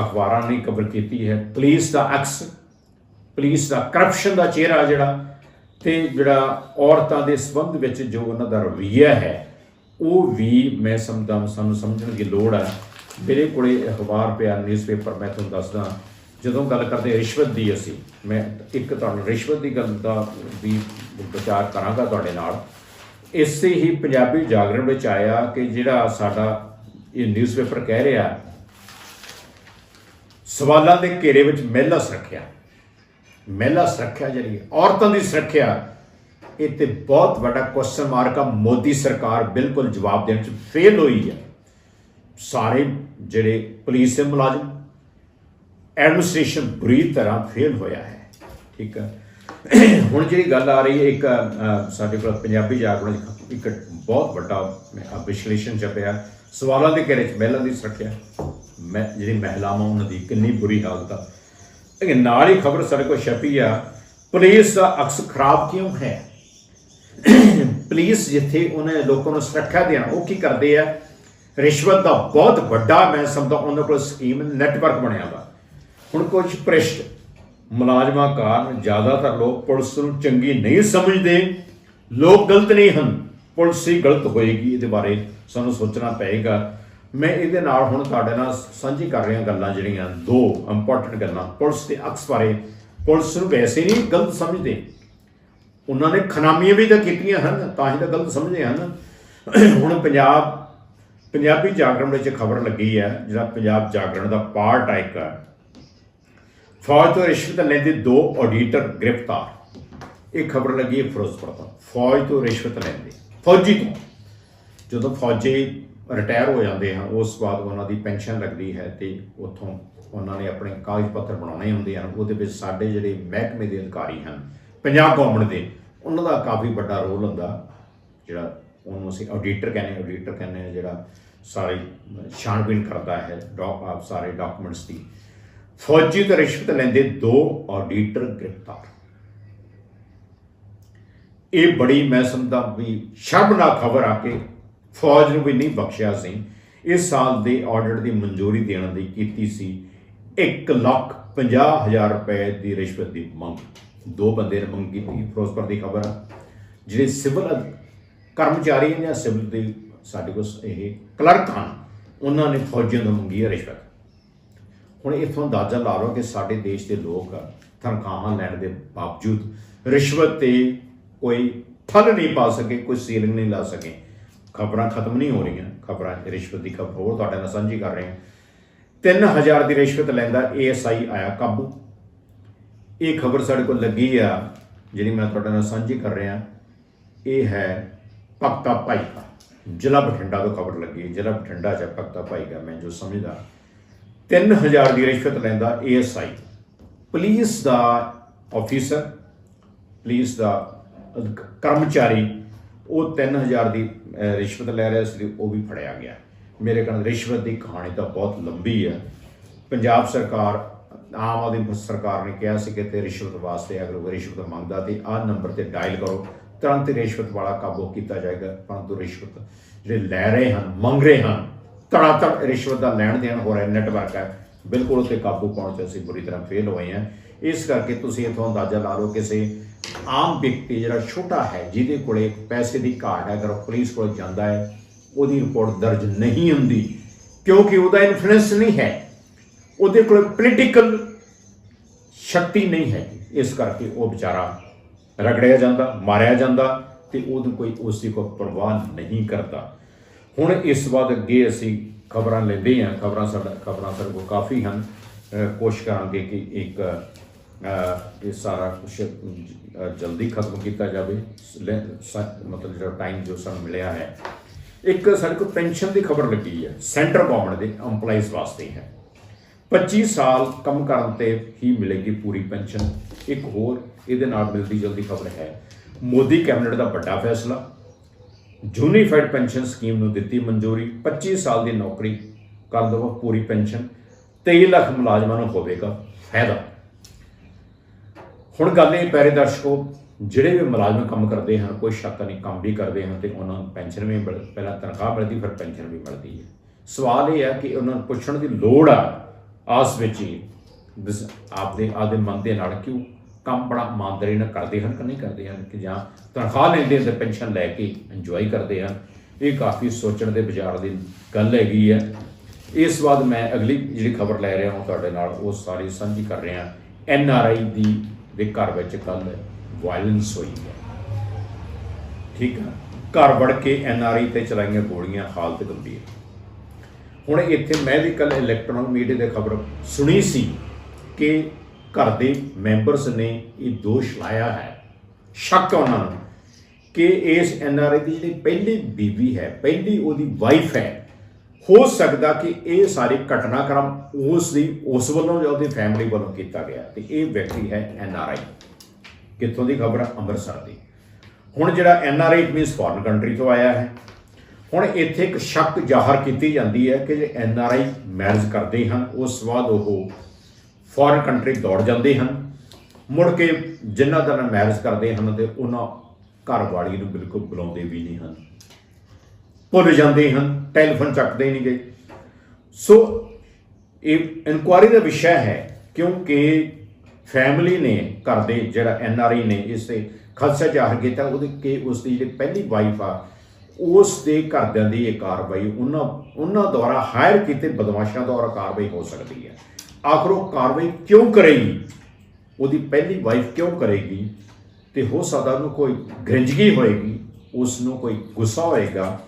ਅਖਬਾਰਾਂ ਨੇ ਕਵਰ ਕੀਤੀ ਹੈ। ਪੁਲਿਸ ਦਾ ਅਕਸ ਪੁਲਿਸ ਦਾ ਕਰਪਸ਼ਨ ਦਾ ਚਿਹਰਾ ਜਿਹੜਾ ਤੇ ਜਿਹੜਾ ਔਰਤਾਂ ਦੇ ਸੰਬੰਧ ਵਿੱਚ ਜੋ ਉਹਨਾਂ ਦਾ ਰਵੱਈਆ ਹੈ, ਉਹ ਵੀ ਮੈਂ ਸਮਝਦਾ ਸਾਨੂੰ ਸਮਝਣ ਦੀ ਲੋੜ ਹੈ ਮੇਰੇ ਕੋਲੇ ਅਖਬਾਰ ਪਿਆ ਨਿਊਜ਼ਪੇਪਰ ਮੈਂ ਤੁਹਾਨੂੰ ਦੱਸਦਾ। ਜਦੋਂ ਗੱਲ ਕਰਦੇ ਰਿਸ਼ਵਤ ਦੀ ਅਸੀਂ, ਮੈਂ ਇੱਕ ਤੁਹਾਨੂੰ ਰਿਸ਼ਵਤ ਦੀ ਗੱਲ ਦਾ ਵੀ ਵਿਚਾਰ ਕਰਾਂਗਾ ਤੁਹਾਡੇ ਨਾਲ। ਇਸੇ ਹੀ ਪੰਜਾਬੀ ਜਾਗਰਣ ਵਿੱਚ ਆਇਆ ਕਿ ਜਿਹੜਾ ਸਾਡਾ ਇਹ ਨਿਊਜ਼ਪੇਪਰ ਕਹਿ ਰਿਹਾ, ਸਵਾਲਾਂ ਦੇ ਘੇਰੇ ਵਿੱਚ ਮਹਿਲਾ ਸੁਰੱਖਿਆ ਮਹਿਲਾ ਸੁਰੱਖਿਆ ਜਿਹੜੀ ਔਰਤਾਂ ਦੀ ਸੁਰੱਖਿਆ ਇਹ ਤੇ ਬਹੁਤ ਵੱਡਾ ਕੁਐਸਚਨ ਮਾਰਕ ਆ। ਮੋਦੀ ਸਰਕਾਰ ਬਿਲਕੁਲ ਜਵਾਬ ਦੇਣ ਚ ਫੇਲ ਹੋਈ ਹੈ। ਸਾਰੇ ਜਿਹੜੇ ਪੁਲਿਸ ਦੇ ਮੁਲਾਜ਼ਮ ਐਡਮਿਨਿਸਟ੍ਰੇਸ਼ਨ ਬੁਰੀ ਤਰ੍ਹਾਂ ਫੇਲ ਹੋਇਆ ਹੈ। ਠੀਕ ਹੈ ਹੁਣ ਜਿਹੜੀ ਗੱਲ ਆ ਰਹੀ ਹੈ ਇੱਕ ਸਾਡੇ ਕੋਲ ਪੰਜਾਬੀ ਜਾਗਰਣ ਇੱਕ ਬਹੁਤ ਵੱਡਾ ਅ, ਵਿਸ਼ਲੇਸ਼ਣ ਛਪਿਆ ਸਵਾਲਾਂ ਦੇ ਘੇਰੇ ਚ ਮਹਿਲਾ ਦੀ ਸੁਰੱਖਿਆ। ਮੈਂ ਜਿਹੜੀ ਮਹਿਲਾਵਾਂ ਉਹਨਾਂ ਦੀ ਕਿੰਨੀ ਬੁਰੀ ਹਾਲਤ ਆ। ਇਹ ਨਾਲ ਹੀ ਖਬਰ ਸਾਡੇ ਕੋਲ ਛਪੀ ਆ, ਪੁਲਿਸ ਦਾ ਅਕਸ ਖਰਾਬ ਕਿਉਂ ਹੈ? ਪੁਲਿਸ ਜਿੱਥੇ ਉਹਨੇ ਲੋਕਾਂ ਨੂੰ ਸੁਰੱਖਿਆ ਦੇਣ, ਉਹ ਕੀ ਕਰਦੇ ਆ? ਰਿਸ਼ਵਤ ਦਾ ਬਹੁਤ ਵੱਡਾ ਮੈਂ ਸਮਝਦਾ ਉਹਨਾਂ ਕੋਲ ਸਕੀਮ ਨੈਟਵਰਕ ਬਣਿਆ ਵਾ। ਹੁਣ ਕੁਝ ਭ੍ਰਿਸ਼ਟ ਮੁਲਾਜ਼ਮਾਂ ਕਾਰਨ ਜ਼ਿਆਦਾਤਰ ਲੋਕ ਪੁਲਿਸ ਨੂੰ ਚੰਗੀ ਨਹੀਂ ਸਮਝਦੇ, ਲੋਕ ਗਲਤ ਨਹੀਂ ਹਨ। ਪੁਲਿਸ ਹੀ ਗਲਤ ਹੋਏਗੀ, ਇਹਦੇ ਬਾਰੇ ਸਾਨੂੰ ਸੋਚਣਾ ਪਏਗਾ। ਮੈਂ ਇਹਦੇ ਨਾਲ ਹੁਣ ਤੁਹਾਡੇ ਨਾਲ ਸਾਂਝੀ ਕਰ ਰਿਹਾ ਗੱਲਾਂ ਜਿਹੜੀਆਂ ਦੋ ਇੰਪੋਰਟੈਂਟ ਗੱਲਾਂ, ਪੁਲਿਸ ਦੇ ਅਕਸ ਬਾਰੇ। ਪੁਲਿਸ ਨੂੰ ਵੈਸੇ ਨਹੀਂ ਗਲਤ ਸਮਝਦੇ। ਉਹਨਾਂ ਨੇ ਖਨਾਮੀਆਂ ਵੀ ਤਾਂ ਕੀਤੀਆਂ ਹਨ, ਤਾਂ ਹੀ ਤਾਂ ਗਲਤ ਸਮਝਦੇ ਹਨ। ਹੁਣ ਪੰਜਾਬ, ਪੰਜਾਬੀ ਜਾਗਰਣ ਵਿੱਚ ਖਬਰ ਲੱਗੀ ਹੈ, ਜਿਹੜਾ ਪੰਜਾਬ ਜਾਗਰਣ ਦਾ ਪਾਰਟ ਆ ਇੱਕ। ਫੌਜ ਤੋਂ ਰਿਸ਼ਵਤ ਲੈਂਦੇ ਦੋ ਆਡੀਟਰ ਗ੍ਰਿਫਤਾਰ। ਇਹ ਖਬਰ ਲੱਗੀ ਹੈ ਫਿਰੋਜ਼ਪੁਰ ਤੋਂ। ਫੌਜ ਤੋਂ ਰਿਸ਼ਵਤ ਲੈਂਦੇ। ਫੌਜੀ ਤੋਂ। ਜਦੋਂ ਫੌਜੀ ਰਿਟਾਇਰ ਹੋ ਜਾਂਦੇ ਹਨ ਉਸ ਤੋਂ ਬਾਅਦ ਉਹਨਾਂ ਦੀ ਪੈਨਸ਼ਨ ਲੱਗਦੀ ਹੈ ਤੇ ਉੱਥੋਂ ਉਹਨਾਂ ਨੇ ਆਪਣੇ ਕਾਗਜ਼ ਪੱਤਰ ਬਣਾਉਣੇ ਹੁੰਦੇ ਹਨ, ਉਹਦੇ ਵਿੱਚ ਸਾਡੇ ਜਿਹੜੇ ਮਹਿਕਮੇ ਦੇ ਅਧਿਕਾਰੀ ਹਨ, ਪੰਜਾਬ ਗਵਰਨਮੈਂਟ ਦੇ, ਉਹਨਾਂ ਦਾ ਕਾਫੀ ਵੱਡਾ ਰੋਲ ਹੁੰਦਾ, ਜਿਹੜਾ ਉਹਨੂੰ ਅਸੀਂ ਆਡੀਟਰ ਕਹਿੰਦੇ ਆਡੀਟਰ ਕਹਿੰਦੇ ਹਾਂ, ਜਿਹੜਾ ਸਾਰੀ ਛਾਣਬੀਣ ਕਰਦਾ ਹੈ ਡਾਕ ਆਪ ਸਾਰੇ ਡਾਕੂਮੈਂਟਸ ਦੀ। ਫੌਜੀ ਤੋਂ ਰਿਸ਼ਵਤ ਲੈਂਦੇ ਦੋ ਆਡੀਟਰ ਗ੍ਰਿਫਤਾਰ। ਇਹ ਬੜੀ ਮੈਂ ਸਮਝਦਾ ਵੀ ਸ਼ਰਮਨਾਕ ਖਬਰ ਆ ਕੇ ਫੌਜ ਨੂੰ ਵੀ ਨਹੀਂ ਬਖਸ਼ਿਆ ਸੀ। ਇਸ ਸਾਲ ਦੇ ਆਡਿਟ ਦੀ ਮਨਜ਼ੂਰੀ ਦੇਣ ਦੀ ਕੀਤੀ ਸੀ 1 ਲੱਖ 50 ਹਜ਼ਾਰ ਰੁਪਏ ਦੀ ਰਿਸ਼ਵਤ ਦੀ ਮੰਗ। ਦੋ ਬੰਦੇ ਨੇ ਮੰਗ ਕੀਤੀ, ਫਿਰੋਜ਼ਪੁਰ ਦੀ ਖਬਰ। ਜਿਹੜੇ ਸਿਵਲ ਕਰਮਚਾਰੀ ਜਾਂ ਸਿਵਲ ਦੇ ਸਾਡੇ ਕੋਲ ਇਹ ਕਲਰਕ ਹਨ, ਉਹਨਾਂ ਨੇ ਫੌਜੀਆਂ ਤੋਂ ਮੰਗੀ ਹੈ ਰਿਸ਼ਵਤ। ਹੁਣ ਇਥੋਂ ਅੰਦਾਜ਼ਾ ਲਾ ਲਓ ਕਿ ਸਾਡੇ ਦੇਸ਼ ਦੇ ਲੋਕ ਤਨਖਾਹਾਂ ਲੈਣ ਦੇ ਬਾਵਜੂਦ ਰਿਸ਼ਵਤ ਤੇ ਕੋਈ ਠੱਲ ਨਹੀਂ ਪਾ ਸਕੇ, ਕੋਈ ਸੀਲਿੰਗ ਨਹੀਂ ਲਾ ਸਕੇ। ਖਬਰਾਂ ਖਤਮ ਨਹੀਂ ਹੋ ਰਹੀਆਂ, ਖਬਰਾਂ ਰਿਸ਼ਵਤ ਦੀ ਖਬਰ ਹੋਰ ਤੁਹਾਡੇ ਨਾਲ ਸਾਂਝੀ ਕਰ ਰਹੇ ਹਾਂ। 3000 ਦੀ ਰਿਸ਼ਵਤ ਲੈਂਦਾ ਏਐਸਆਈ ਆਇਆ ਕਾਬੂ। ਇਹ ਖਬਰ ਸਾਡੇ ਕੋਲ ਲੱਗੀ ਆ, ਜਿਹੜੀ ਮੈਂ ਤੁਹਾਡੇ ਨਾਲ ਸਾਂਝੀ ਕਰ ਰਿਹਾ। ਇਹ ਹੈ ਭਗਤਾ ਭਾਈ ਦਾ ਜ਼ਿਲ੍ਹਾ ਬਠਿੰਡਾ ਤੋਂ ਖਬਰ ਲੱਗੀ ਜ਼ਿਲ੍ਹਾ ਬਠਿੰਡਾ ਚ ਭਗਤਾ ਭਾਈ ਦਾ ਮੈਂ ਜੋ ਸਮਝਦਾ। 3000 ਦੀ ਰਿਸ਼ਵਤ ਲੈਂਦਾ ਏਐਸਆਈ। ਪੁਲਿਸ ਦਾ ਆਫੀਸਰ ਪੁਲਿਸ ਦਾ ਕਰਮਚਾਰੀ ਉਹ 3000 ਦੀ ਰਿਸ਼ਵਤ ਲੈ ਰਿਹਾ ਸੀ ਉਹ ਵੀ ਫੜਿਆ ਗਿਆ। ਮੇਰੇ ਕੋਲ ਰਿਸ਼ਵਤ ਦੀ ਕਹਾਣੀ ਤਾਂ ਬਹੁਤ ਲੰਬੀ ਹੈ। ਪੰਜਾਬ ਸਰਕਾਰ, ਆਮ ਆਦਮੀ ਸਰਕਾਰ ਨੇ ਕਿਹਾ ਸੀ ਕਿ ਤੇ ਰਿਸ਼ਵਤ ਵਾਸਤੇ ਅਗਰ ਕੋਈ ਰਿਸ਼ਵਤ ਮੰਗਦਾ ਤੇ ਆਹ ਨੰਬਰ ਤੇ ਡਾਇਲ ਕਰੋ। ਤੁਰੰਤ ਰਿਸ਼ਵਤ ਵਾਲਾ ਕਾਬੂ ਕੀਤਾ ਜਾਏਗਾ, ਪਰੰਤੂ ਰਿਸ਼ਵਤ ਜਿਹੜੇ ਲੈ ਰਹੇ ਹਨ, ਮੰਗ ਰਹੇ ਹਨ, ਤੜਾਤੜ ਰਿਸ਼ਵਤ ਦਾ ਲੈਣ ਦੇਣ ਹੋ ਰਿਹਾ ਨੈਟਵਰਕ ਹੈ। ਬਿਲਕੁਲ ਉੱਤੇ ਕਾਬੂ ਪਾਉਣ 'ਚ ਅਸੀਂ ਬੁਰੀ ਤਰ੍ਹਾਂ ਫੇਲ ਹੋਏ ਹਾਂ। ਇਸ ਕਰਕੇ ਤੁਸੀਂ ਇਥੋਂ ਅੰਦਾਜ਼ਾ ਲਾ ਲਓ ਕਿਸੇ ਆਮ ਵਿਅਕਤੀ ਜਿਹੜਾ ਛੋਟਾ ਹੈ, ਜਿਹਦੇ ਕੋਲੇ ਪੈਸੇ ਦੀ ਘਾਟ ਹੈ, ਅਗਰ ਉਹ ਪੁਲਿਸ ਕੋਲ ਜਾਂਦਾ ਹੈ, ਉਹਦੀ ਰਿਪੋਰਟ ਦਰਜ ਨਹੀਂ ਹੁੰਦੀ, ਕਿਉਂਕਿ ਉਹਦਾ ਇਨਫਲੂਐਂਸ ਨਹੀਂ ਹੈ, ਉਹਦੇ ਕੋਲ ਪੋਲੀਟੀਕਲ ਸ਼ਕਤੀ ਨਹੀਂ ਹੈ। ਇਸ ਕਰਕੇ ਉਹ ਵਿਚਾਰਾ ਰਗੜਿਆ ਜਾਂਦਾ, ਮਾਰਿਆ ਜਾਂਦਾ ਤੇ ਉਹਨੂੰ ਕੋਈ ਉਸ ਦੀ ਕੋਈ ਪਰਵਾਹ ਨਹੀਂ ਕਰਦਾ। ਹੁਣ ਇਸ ਬਾਅਦ ਅੱਗੇ ਅਸੀਂ ਖਬਰਾਂ ਲੈਂਦੇ ਹਾਂ। ਖਬਰਾਂ ਸਾਡਾ, ਖਬਰਾਂ ਸਾਡੇ ਕੋਲ ਕਾਫੀ ਹਨ। ਕੋਸ਼ਿਸ਼ ਕਰਾਂਗੇ ਕਿ ਇੱਕ ਇਹ ਸਾਰਾ ਕੁਝ ਜਲਦੀ ਖਤਮ ਕੀਤਾ ਜਾਵੇ। ਲੈ- ਮਤਲਬ ਜਿਹੜਾ ਟਾਈਮ ਜੋ ਸਾਨੂੰ ਮਿਲਿਆ ਹੈ। ਇੱਕ ਸਾਡੇ ਕੋਲ ਪੈਨਸ਼ਨ ਦੀ ਖਬਰ ਲੱਗੀ ਹੈ। ਸੈਂਟਰ ਗਵਰਨਮੈਂਟ ਦੇ EMPLOYEES ਵਾਸਤੇ ਹੈ। 25 ਸਾਲ ਕੰਮ ਕਰਨ ਤੇ ਹੀ ਮਿਲੇਗੀ ਪੂਰੀ ਪੈਨਸ਼ਨ। ਇੱਕ ਹੋਰ, ਇਹਦੇ ਨਾਲ ਮਿਲਦੀ ਜਲਦੀ ਖਬਰ ਹੈ। ਮੋਦੀ ਕੈਬਨਿਟ ਦਾ ਵੱਡਾ ਫੈਸਲਾ। ਯੂਨੀਫਾਈਡ ਪੈਨਸ਼ਨ ਸਕੀਮ ਨੂੰ ਦਿੱਤੀ ਮਨਜ਼ੂਰੀ। 25 ਸਾਲ ਦੀ ਨੌਕਰੀ ਕਰ ਦਵੋ ਪੂਰੀ ਪੈਨਸ਼ਨ। 23 ਲੱਖ ਮੁਲਾਜ਼ਮਾਂ ਨੂੰ ਹੋਵੇਗਾ ਫਾਇਦਾ। ਹੁਣ ਗੱਲ ਇਹ ਪਿਆਰੇ ਦਰਸ਼ਕੋ, ਜਿਹੜੇ ਵੀ ਮੁਲਾਜ਼ਮ ਕੰਮ ਕਰਦੇ ਹਨ, ਕੋਈ ਸ਼ੱਕ ਨਹੀਂ, ਕੰਮ ਵੀ ਕਰਦੇ ਹਨ ਤੇ ਉਹਨਾਂ ਨੂੰ ਪੈਨਸ਼ਨ ਵੀ ਮਿਲ- ਪਹਿਲਾਂ ਤਨਖਾਹ ਮਿਲਦੀ, ਫਿਰ ਪੈਨਸ਼ਨ ਵੀ ਮਿਲਦੀ ਹੈ। ਸਵਾਲ ਇਹ ਹੈ ਕਿ ਉਹਨਾਂ ਨੂੰ ਪੁੱਛਣ ਦੀ ਲੋੜ ਆ, ਆਸ ਵਿੱਚ ਹੀ ਆਪਦੇ ਆਪਦੇ ਮਨ ਦੇ ਨਾਲ ਕਿਉਂ ਕੰਮ ਬੜਾ ਇਮਾਨਦਾਰੀ ਨਾਲ ਕਰਦੇ ਹਨ ਕਿ ਨਹੀਂ ਕਰਦੇ ਹਨ, ਕਿ ਜਾਂ ਤਨਖਾਹ ਲੈਂਦੇ ਹਨ ਤੇ ਪੈਨਸ਼ਨ ਲੈ ਕੇ ਇੰਜੋਏ ਕਰਦੇ ਹਨ। ਇਹ ਕਾਫੀ ਸੋਚਣ ਦੇ ਵਿਚਾਰ ਦੀ ਗੱਲ ਹੈਗੀ ਹੈ। ਇਸ ਬਾਅਦ ਮੈਂ ਅਗਲੀ ਜਿਹੜੀ ਖਬਰ ਲੈ ਰਿਹਾ ਹਾਂ ਤੁਹਾਡੇ ਨਾਲ, ਉਹ ਸਾਰੀ ਸਾਂਝੀ ਕਰ ਰਿਹਾ ਐਨ ਆਰ ਆਈ ਦੀ ਦੇ ਘਰ ਵਿੱਚ ਕੱਲ ਵਾਇਲੈਂਸ ਹੋਈ ਹੈ। ਠੀਕ ਹੈ ਘਰ ਵੜ ਕੇ ਐਨ ਆਰ ਆਈ ਤੇ ਚਲਾਈਆਂ ਗੋਲੀਆਂ, ਹਾਲਤ ਗੰਭੀਰ। ਹੁਣ ਇੱਥੇ ਮੈਂ ਵੀ ਕੱਲ ਇਲੈਕਟ੍ਰੋਨਿਕ ਮੀਡੀਆ ਤੇ ਖਬਰ ਸੁਣੀ ਸੀ ਕਿ ਘਰ ਦੇ ਮੈਂਬਰਸ ਨੇ ਇਹ ਦੋਸ਼ ਲਾਇਆ ਹੈ। ਸ਼ੱਕ ਹੈ ਉਹਨਾਂ ਨੂੰ ਕਿ ਇਸ ਐਨ ਆਰ ਆਈ ਦੀ ਜਿਹੜੀ ਪਹਿਲੀ ਬੀਵੀ ਹੈ, ਪਹਿਲੀ ਉਹਦੀ ਵਾਈਫ ਹੈ ਹੋ ਸਕਦਾ ਕਿ ਇਹ ਸਾਰੇ ਘਟਨਾਕ੍ਰਮ ਉਸ ਦੀ, ਉਸ ਵੱਲੋਂ ਜਾਂ ਉਹਦੀ ਫੈਮਿਲੀ ਵੱਲੋਂ ਕੀਤਾ ਗਿਆ। ਤੇ ਇਹ ਵਿਅਕਤੀ ਹੈ ਐਨ ਆਰ ਆਈ। ਕਿੱਥੋਂ ਦੀ ਖਬਰ? ਹੈ ਅੰਮ੍ਰਿਤਸਰ ਦੀ। ਹੁਣ ਜਿਹੜਾ N R I means foreign country ਤੋਂ ਆਇਆ ਹੈ, ਹੁਣ ਇੱਥੇ ਇੱਕ ਸ਼ੱਕ ਜ਼ਾਹਰ ਕੀਤੀ ਜਾਂਦੀ ਹੈ ਕਿ ਜੇ ਐਨ ਆਰ ਆਈ ਮੈਰਿਜ ਕਰਦੇ ਹਨ, ਉਸ ਤੋਂ ਬਾਅਦ ਉਹ ਫੋਰਨ ਕੰਟਰੀ ਦੌੜ ਜਾਂਦੇ ਹਨ। ਮੁੜ ਕੇ ਜਿਨ੍ਹਾਂ ਦਾ ਮੈਰਿਜ ਕਰਦੇ ਹਨ ਤੇ ਉਹਨਾਂ ਘਰ ਵਾਲੀ ਨੂੰ ਬਿਲਕੁਲ ਬੁਲਾਉਂਦੇ ਵੀ ਨਹੀਂ ਹਨ। ਭੁੱਲ ਜਾਂਦੇ ਹਨ ਟੈਲੀਫੋਨ ਚੱਕਦੇ ਨਹੀਂ ਗਏ ਸੋ ਇਹ ਇਨਕੁਆਰੀ ਦਾ ਵਿਸ਼ਾ ਹੈ, ਕਿਉਂਕਿ ਫੈਮਿਲੀ ਨੇ, ਘਰ ਦੇ ਜਿਹੜਾ ਐਨ ਆਰ ਆਈ ਨੇ, ਇਸ ਤੇ ਖਦਸ਼ਾ ਜ਼ਾਹਰ ਕੀਤਾ, ਉਹਦੇ ਕਿ ਉਸ ਦੀ ਜਿਹੜੀ ਪਹਿਲੀ ਵਾਈਫ ਆ ਉਸ ਦੇ ਘਰਦਿਆਂ ਦੀ ਇਹ ਕਾਰਵਾਈ, ਉਹਨਾਂ ਉਹਨਾਂ ਦੁਆਰਾ ਹਾਇਰ ਕੀਤੇ ਬਦਮਾਸ਼ਾਂ ਦੁਆਰਾ ਕਾਰਵਾਈ ਹੋ ਸਕਦੀ ਹੈ। ਆਖਰ ਉਹ ਕਾਰਵਾਈ ਕਿਉਂ ਕਰੇਗੀ? ਉਹਦੀ ਪਹਿਲੀ ਵਾਈਫ ਕਿਉਂ ਕਰੇਗੀ? ਤੇ ਹੋ ਸਕਦਾ ਉਹਨੂੰ ਕੋਈ ਗ੍ਰਿੰਜਗੀ ਹੋਏਗੀ ਉਸ ਨੂੰ ਕੋਈ ਗੁੱਸਾ ਹੋਏਗਾ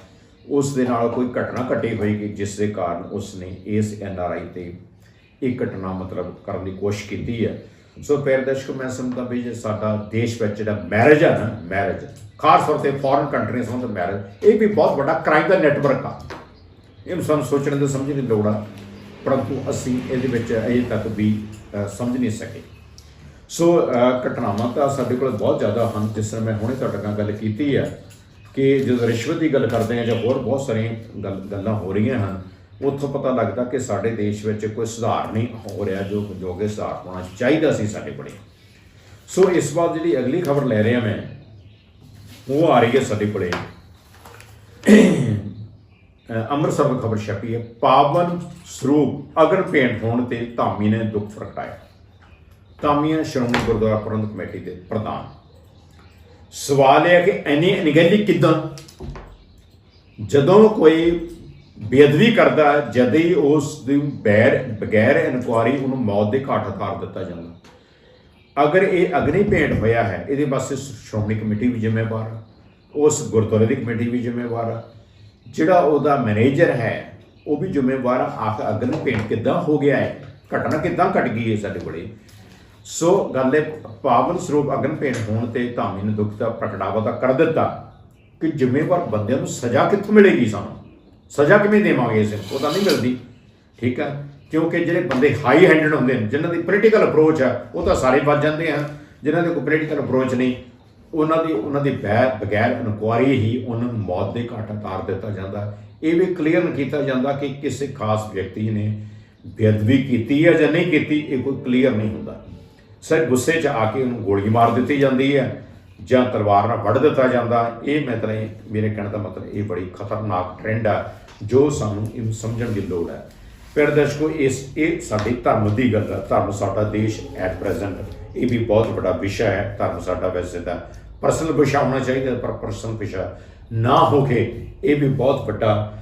ਉਸ ਦੇ ਨਾਲ ਕੋਈ ਘਟਨਾ ਘਟੀ ਹੋਏਗੀ, ਜਿਸ ਦੇ ਕਾਰਨ ਉਸ ਨੇ ਇਸ ਐਨ ਆਰ ਆਈ ਤੇ ਇਹ ਘਟਨਾ ਮਤਲਬ ਕਰਨ ਦੀ ਕੋਸ਼ਿਸ਼ ਕੀਤੀ ਹੈ। ਸੋ ਪਿਆਰੇ ਦਰਸ਼ਕੋ, ਮੈਂ ਸਮਝਦਾ ਵੀ ਜੇ ਸਾਡਾ ਦੇਸ਼ ਵਿੱਚ ਜਿਹੜਾ ਮੈਰਿਜ ਹੈ ਨਾ ਮੈਰਿਜ ਖਾਸ ਤੌਰ ਤੇ ਫੋਰਨ ਕੰਟਰੀਜ਼ ਤੋਂ ਮੈਰਿਜ ਇਹ ਵੀ ਬਹੁਤ ਵੱਡਾ ਕ੍ਰਾਈਮ ਦਾ ਨੈਟਵਰਕ ਆ। ਇਹਨੂੰ ਸਾਨੂੰ ਸੋਚਣ ਦੀ ਸਮਝਣ ਦੀ ਲੋੜ ਆ, ਪਰੰਤੂ ਅਸੀਂ ਇਹਦੇ ਵਿੱਚ ਅਜੇ ਤੱਕ ਵੀ ਸਮਝ ਨਹੀਂ ਸਕੇ। ਸੋ ਘਟਨਾਵਾਂ ਤਾਂ ਸਾਡੇ ਕੋਲ ਬਹੁਤ ਜ਼ਿਆਦਾ ਹਨ, ਜਿਸ ਤਰ੍ਹਾਂ ਮੈਂ ਹੁਣੇ ਤੁਹਾਡੇ ਨਾਲ ਗੱਲ ਕੀਤੀ ਹੈ। ਕਿ ਜਦੋਂ ਰਿਸ਼ਵਤ ਦੀ ਗੱਲ ਕਰਦੇ ਹਾਂ ਜਾਂ ਹੋਰ ਬਹੁਤ ਸਾਰੀਆਂ ਗੱਲ- ਗੱਲਾਂ ਹੋ ਰਹੀਆਂ ਹਨ, ਉੱਥੋਂ ਪਤਾ ਲੱਗਦਾ ਕਿ ਸਾਡੇ ਦੇਸ਼ ਵਿੱਚ ਕੋਈ ਸੁਧਾਰ ਨਹੀਂ ਹੋ ਰਿਹਾ ਜੋ ਜੋ ਕਿ ਸੁਧਾਰ ਹੋਣਾ ਚਾਹੀਦਾ ਸੀ ਸਾਡੇ ਬੜੇ ਸੋ ਇਸ ਵਾਰ ਜਿਹੜੀ ਅਗਲੀ ਖਬਰ ਲੈ ਰਿਹਾ ਮੈਂ, ਉਹ ਆ ਰਹੀ ਹੈ ਸਾਡੇ ਕੋਲੇ। ਅੰਮ੍ਰਿਤਸਰ ਤੋਂ ਖਬਰ ਛਪੀ ਹੈ, ਪਾਵਨ ਸਰੂਪ ਅਗਰ ਭੇਂਟ ਹੋਣ ਤੇ ਧਾਮੀ ਨੇ ਦੁੱਖ ਪ੍ਰਗਟਾਇਆ। ਧਾਮੀਆਂ ਸ਼੍ਰੋਮਣੀ ਗੁਰਦੁਆਰਾ ਪ੍ਰਬੰਧਕ ਕਮੇਟੀ ਦੇ ਪ੍ਰਧਾਨ। ਸਵਾਲ ਇਹ ਹੈ ਕਿ ਐਨੀ ਅਣਗਹਿਲੀ ਕਿਦਾਂ? ਜਦੋਂ ਕੋਈ ਬੇਅਦਬੀ ਕਰਦਾ ਹੈ, ਜਦ ਹੀ ਉਸ ਦੀ ਬੈਰ ਬਗੈਰ ਇਨਕੁਆਰੀ ਉਹਨੂੰ ਮੌਤ ਦੇ ਘਾਟ ਉਤਾਰ ਦਿੱਤਾ ਜਾਂਦਾ। ਅਗਰ ਇਹ ਅਗਨੀ ਭੇਂਟ ਹੋਇਆ ਹੈ ਇਹਦੇ ਵਾਸਤੇ ਸ਼੍ਰੋਮਣੀ ਕਮੇਟੀ ਵੀ ਜ਼ਿੰਮੇਵਾਰ ਹੈ ਉਸ ਗੁਰਦੁਆਰੇ ਦੀ ਕਮੇਟੀ ਵੀ ਜ਼ਿੰਮੇਵਾਰ ਹੈ ਜਿਹੜਾ ਉਹਦਾ ਮੈਨੇਜਰ ਹੈ ਉਹ ਵੀ ਜ਼ਿੰਮੇਵਾਰ ਆਖ ਅਗਨੀ ਭੇਂਟ ਕਿੱਦਾਂ ਹੋ ਗਿਆ ਹੈ? ਘਟਨਾ ਕਿੱਦਾਂ ਘਟ ਗਈ ਹੈ ਸਾਡੇ ਕੋਲੇ? ਸੋ ਗੱਲ ਇਹ, ਪਾਵਨ ਸਰੂਪ ਅਗਨ ਭੇਟ ਹੋਣ ਤੇ ਧਾਮੀ ਨੇ ਦੁੱਖ ਦਾ ਪ੍ਰਗਟਾਵਾ ਤਾਂ ਕਰ ਦਿੱਤਾ ਕਿ ਜ਼ਿੰਮੇਵਾਰ ਬੰਦਿਆਂ ਨੂੰ ਸਜ਼ਾ ਕਿੱਥੋਂ ਮਿਲੇਗੀ ਸਾਨੂੰ? ਸਜ਼ਾ ਕਿਵੇਂ ਦੇਵਾਂਗੇ ਇਸ ਨੂੰ? ਉਹ ਤਾਂ ਨਹੀਂ ਮਿਲਦੀ। ਠੀਕ ਹੈ? ਕਿਉਂਕਿ ਜਿਹੜੇ ਬੰਦੇ ਹਾਈ ਹੈਂਡਡ ਹੁੰਦੇ ਨੇ, ਜਿਨ੍ਹਾਂ ਦੀ ਪੋਲੀਟੀਕਲ ਅਪਰੋਚ ਹੈ, ਉਹ ਤਾਂ ਸਾਰੇ ਵੱਜ ਜਾਂਦੇ ਹਨ ਜਿਨ੍ਹਾਂ ਦੇ ਕੋਈ ਪੋਲੀਟੀਕਲ ਅਪਰੋਚ ਨਹੀਂ, ਉਹਨਾਂ ਦੀ ਉਹਨਾਂ ਦੀ ਬੈਰ ਬਗੈਰ ਇਨਕੁਆਰੀ ਹੀ ਉਹਨਾਂ ਨੂੰ ਮੌਤ ਦੇ ਘਾਟ ਉਤਾਰ ਦਿੱਤਾ ਜਾਂਦਾ। ਇਹ ਵੀ ਕਲੀਅਰ ਕੀਤਾ ਜਾਂਦਾ ਕਿ ਕਿਸੇ ਖਾਸ ਵਿਅਕਤੀ ਨੇ ਬੇਅਦਬੀ ਕੀਤੀ ਹੈ ਜਾਂ ਨਹੀਂ ਕੀਤੀ, ਇਹ ਕੋਈ ਕਲੀਅਰ ਨਹੀਂ ਹੁੰਦਾ। ਸਿਰ, ਗੁੱਸੇ 'ਚ ਆ ਕੇ ਉਹਨੂੰ ਗੋਲੀ ਮਾਰ ਦਿੱਤੀ ਜਾਂਦੀ ਹੈ ਜਾਂ ਤਲਵਾਰ ਨਾਲ ਵੱਢ ਦਿੱਤਾ ਜਾਂਦਾ ਇਹ ਮੈਂ ਮਤਲਬ ਮੇਰੇ ਕਹਿਣ ਦਾ ਮਤਲਬ ਇਹ ਬੜੀ ਖਤਰਨਾਕ ਟ੍ਰੈਂਡ ਆ, ਜੋ ਸਾਨੂੰ ਇਹਨੂੰ ਸਮਝਣ ਦੀ ਲੋੜ ਹੈ। ਫਿਰ ਦਰਸ਼ਕੋ, ਇਸ, ਇਹ ਸਾਡੇ ਧਰਮ ਦੀ ਗੱਲ ਹੈ ਧਰਮ ਸਾਡਾ ਦੇਸ਼ ਐਟ ਪ੍ਰੈਜ਼ੈਂਟ ਇਹ ਵੀ ਬਹੁਤ ਵੱਡਾ ਵਿਸ਼ਾ ਹੈ। ਧਰਮ ਸਾਡਾ ਵੈਸੇ ਤਾਂ ਪਰਸਨਲ ਵਿਸ਼ਾ ਹੋਣਾ ਚਾਹੀਦਾ, ਪਰ ਪਰਸਨਲ ਵਿਸ਼ਾ ਨਾ ਹੋ ਕੇ ਇਹ ਵੀ ਬਹੁਤ ਵੱਡਾ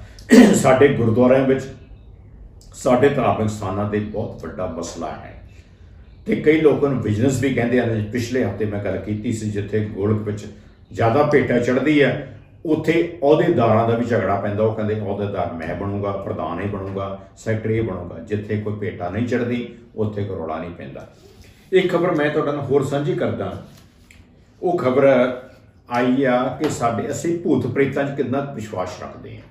ਸਾਡੇ ਗੁਰਦੁਆਰਿਆਂ ਵਿੱਚ, ਸਾਡੇ ਧਾਰਮਿਕ ਸਥਾਨਾਂ ਦੇ ਬਹੁਤ ਵੱਡਾ ਮਸਲਾ ਹੈ। ਤੇ ਕਈ ਲੋਕਾਂ ਨੂੰ ਬਿਜ਼ਨਸ ਵੀ ਕਹਿੰਦੇ ਹਨ ਪਿਛਲੇ ਹਫ਼ਤੇ ਮੈਂ ਗੱਲ ਕੀਤੀ ਸੀ ਜਿੱਥੇ ਗੋਲਕ ਵਿੱਚ ਜ਼ਿਆਦਾ ਭੇਟਾ ਚੜਦੀ ਹੈ ਉੱਥੇ ਅਹੁਦੇਦਾਰਾਂ ਦਾ ਵੀ ਝਗੜਾ ਪੈਂਦਾ, ਉਹ ਕਹਿੰਦੇ ਅਹੁਦੇਦਾਰ ਮੈਂ ਬਣੂੰਗਾ, ਪ੍ਰਧਾਨ ਹੀ ਬਣੂੰਗਾ ਸੈਕਟਰੀ ਹੀ ਬਣੂੰਗਾ, ਜਿੱਥੇ ਕੋਈ ਭੇਟਾ ਨਹੀਂ ਚੜਦੀ ਉੱਥੇ ਕੋਈ ਰੌਲਾ ਨਹੀਂ ਪੈਂਦਾ। ਇਹ ਖਬਰ ਮੈਂ ਤੁਹਾਡੇ ਨਾਲ ਹੋਰ ਸਾਂਝੀ ਕਰਦਾ। ਉਹ ਖਬਰ ਆਈ ਆ ਕਿ ਸਾਡੇ, ਅਸੀਂ ਭੂਤ ਪ੍ਰੇਤਾਂ 'ਚ ਕਿੰਨਾ ਵਿਸ਼ਵਾਸ ਰੱਖਦੇ ਹਾਂ।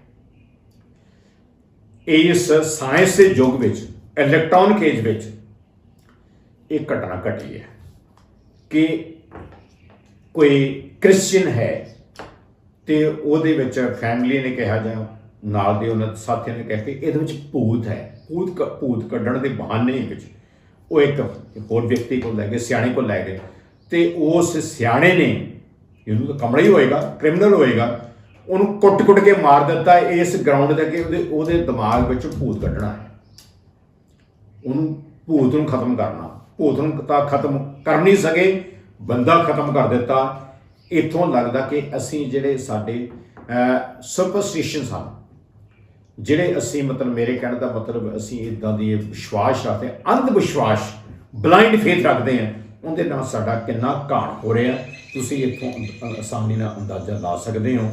ਇਸ ਸਾਇੰਸ ਦੇ ਯੁੱਗ ਵਿੱਚ ਇਲੈਕਟ੍ਰੋਨਿਕ ਏਜ ਵਿੱਚ ਇਹ ਘਟਨਾ ਘਟੀ ਹੈ ਕਿ ਕੋਈ ਕ੍ਰਿਸਚੀਅਨ ਹੈ ਤੇ ਉਹਦੇ ਵਿੱਚ ਫੈਮਿਲੀ ਨੇ ਕਿਹਾ ਜਾਂ ਨਾਲ ਦੇ ਉਹਨਾਂ ਸਾਥੀਆਂ ਨੇ ਕਿਹਾ ਕਿ ਇਹਦੇ ਵਿੱਚ ਭੂਤ ਹੈ। ਭੂਤ ਭੂਤ ਕੱਢਣ ਦੇ ਬਹਾਨੇ ਵਿੱਚ ਉਹ ਇੱਕ ਹੋਰ ਵਿਅਕਤੀ ਕੋਲ ਲੈ ਗਏ, ਸਿਆਣੇ ਕੋਲ ਲੈ ਗਏ ਤੇ ਉਸ ਸਿਆਣੇ ਨੇ, ਇਹਨੂੰ ਤਾਂ ਕਮਰਾ ਹੀ ਹੋਏਗਾ ਕ੍ਰਿਮੀਨਲ ਹੋਏਗਾ, ਉਹਨੂੰ ਕੁੱਟ-ਕੁੱਟ ਕੇ ਮਾਰ ਦਿੱਤਾ, ਇਸ ਗਰਾਊਂਡ ਦੇ ਅੱਗੇ ਉਹਦੇ ਉਹਦੇ ਦਿਮਾਗ ਵਿੱਚ ਭੂਤ ਕੱਢਣਾ ਹੈ। ਉਹਨੂੰ ਭੂਤ ਨੂੰ ਖਤਮ ਕਰਨਾ। ਭੂਤ ਨੂੰ ਤਾਂ ਖਤਮ ਕਰ ਨਹੀਂ ਸਕੇ, ਬੰਦਾ ਖਤਮ ਕਰ ਦਿੱਤਾ। ਇਥੋਂ ਲੱਗਦਾ ਕਿ ਅਸੀਂ ਜਿਹੜੇ ਸਾਡੇ ਸੁਪਰਸਟੀਸ਼ਨਸ ਹਨ ਜਿਹੜੇ ਅਸੀਂ ਮਤਲਬ ਮੇਰੇ ਕਹਿਣ ਦਾ ਮਤਲਬ ਅਸੀਂ ਇਦਾਂ ਦੀ ਇਹ ਵਿਸ਼ਵਾਸ ਰੱਖਦੇ ਹਾਂ ਅੰਧ ਵਿਸ਼ਵਾਸ ਬਲਾਈਂਡ ਫੇਥ ਰੱਖਦੇ ਹਾਂ, ਉਹਦੇ ਨਾਲ ਸਾਡਾ ਕਿੰਨਾ ਘਾਣ ਹੋ ਰਿਹਾ। ਤੁਸੀਂ ਇਥੋਂ ਆਸਾਨੀ ਨਾਲ ਅੰਦਾਜ਼ਾ ਲਾ ਸਕਦੇ ਹੋ।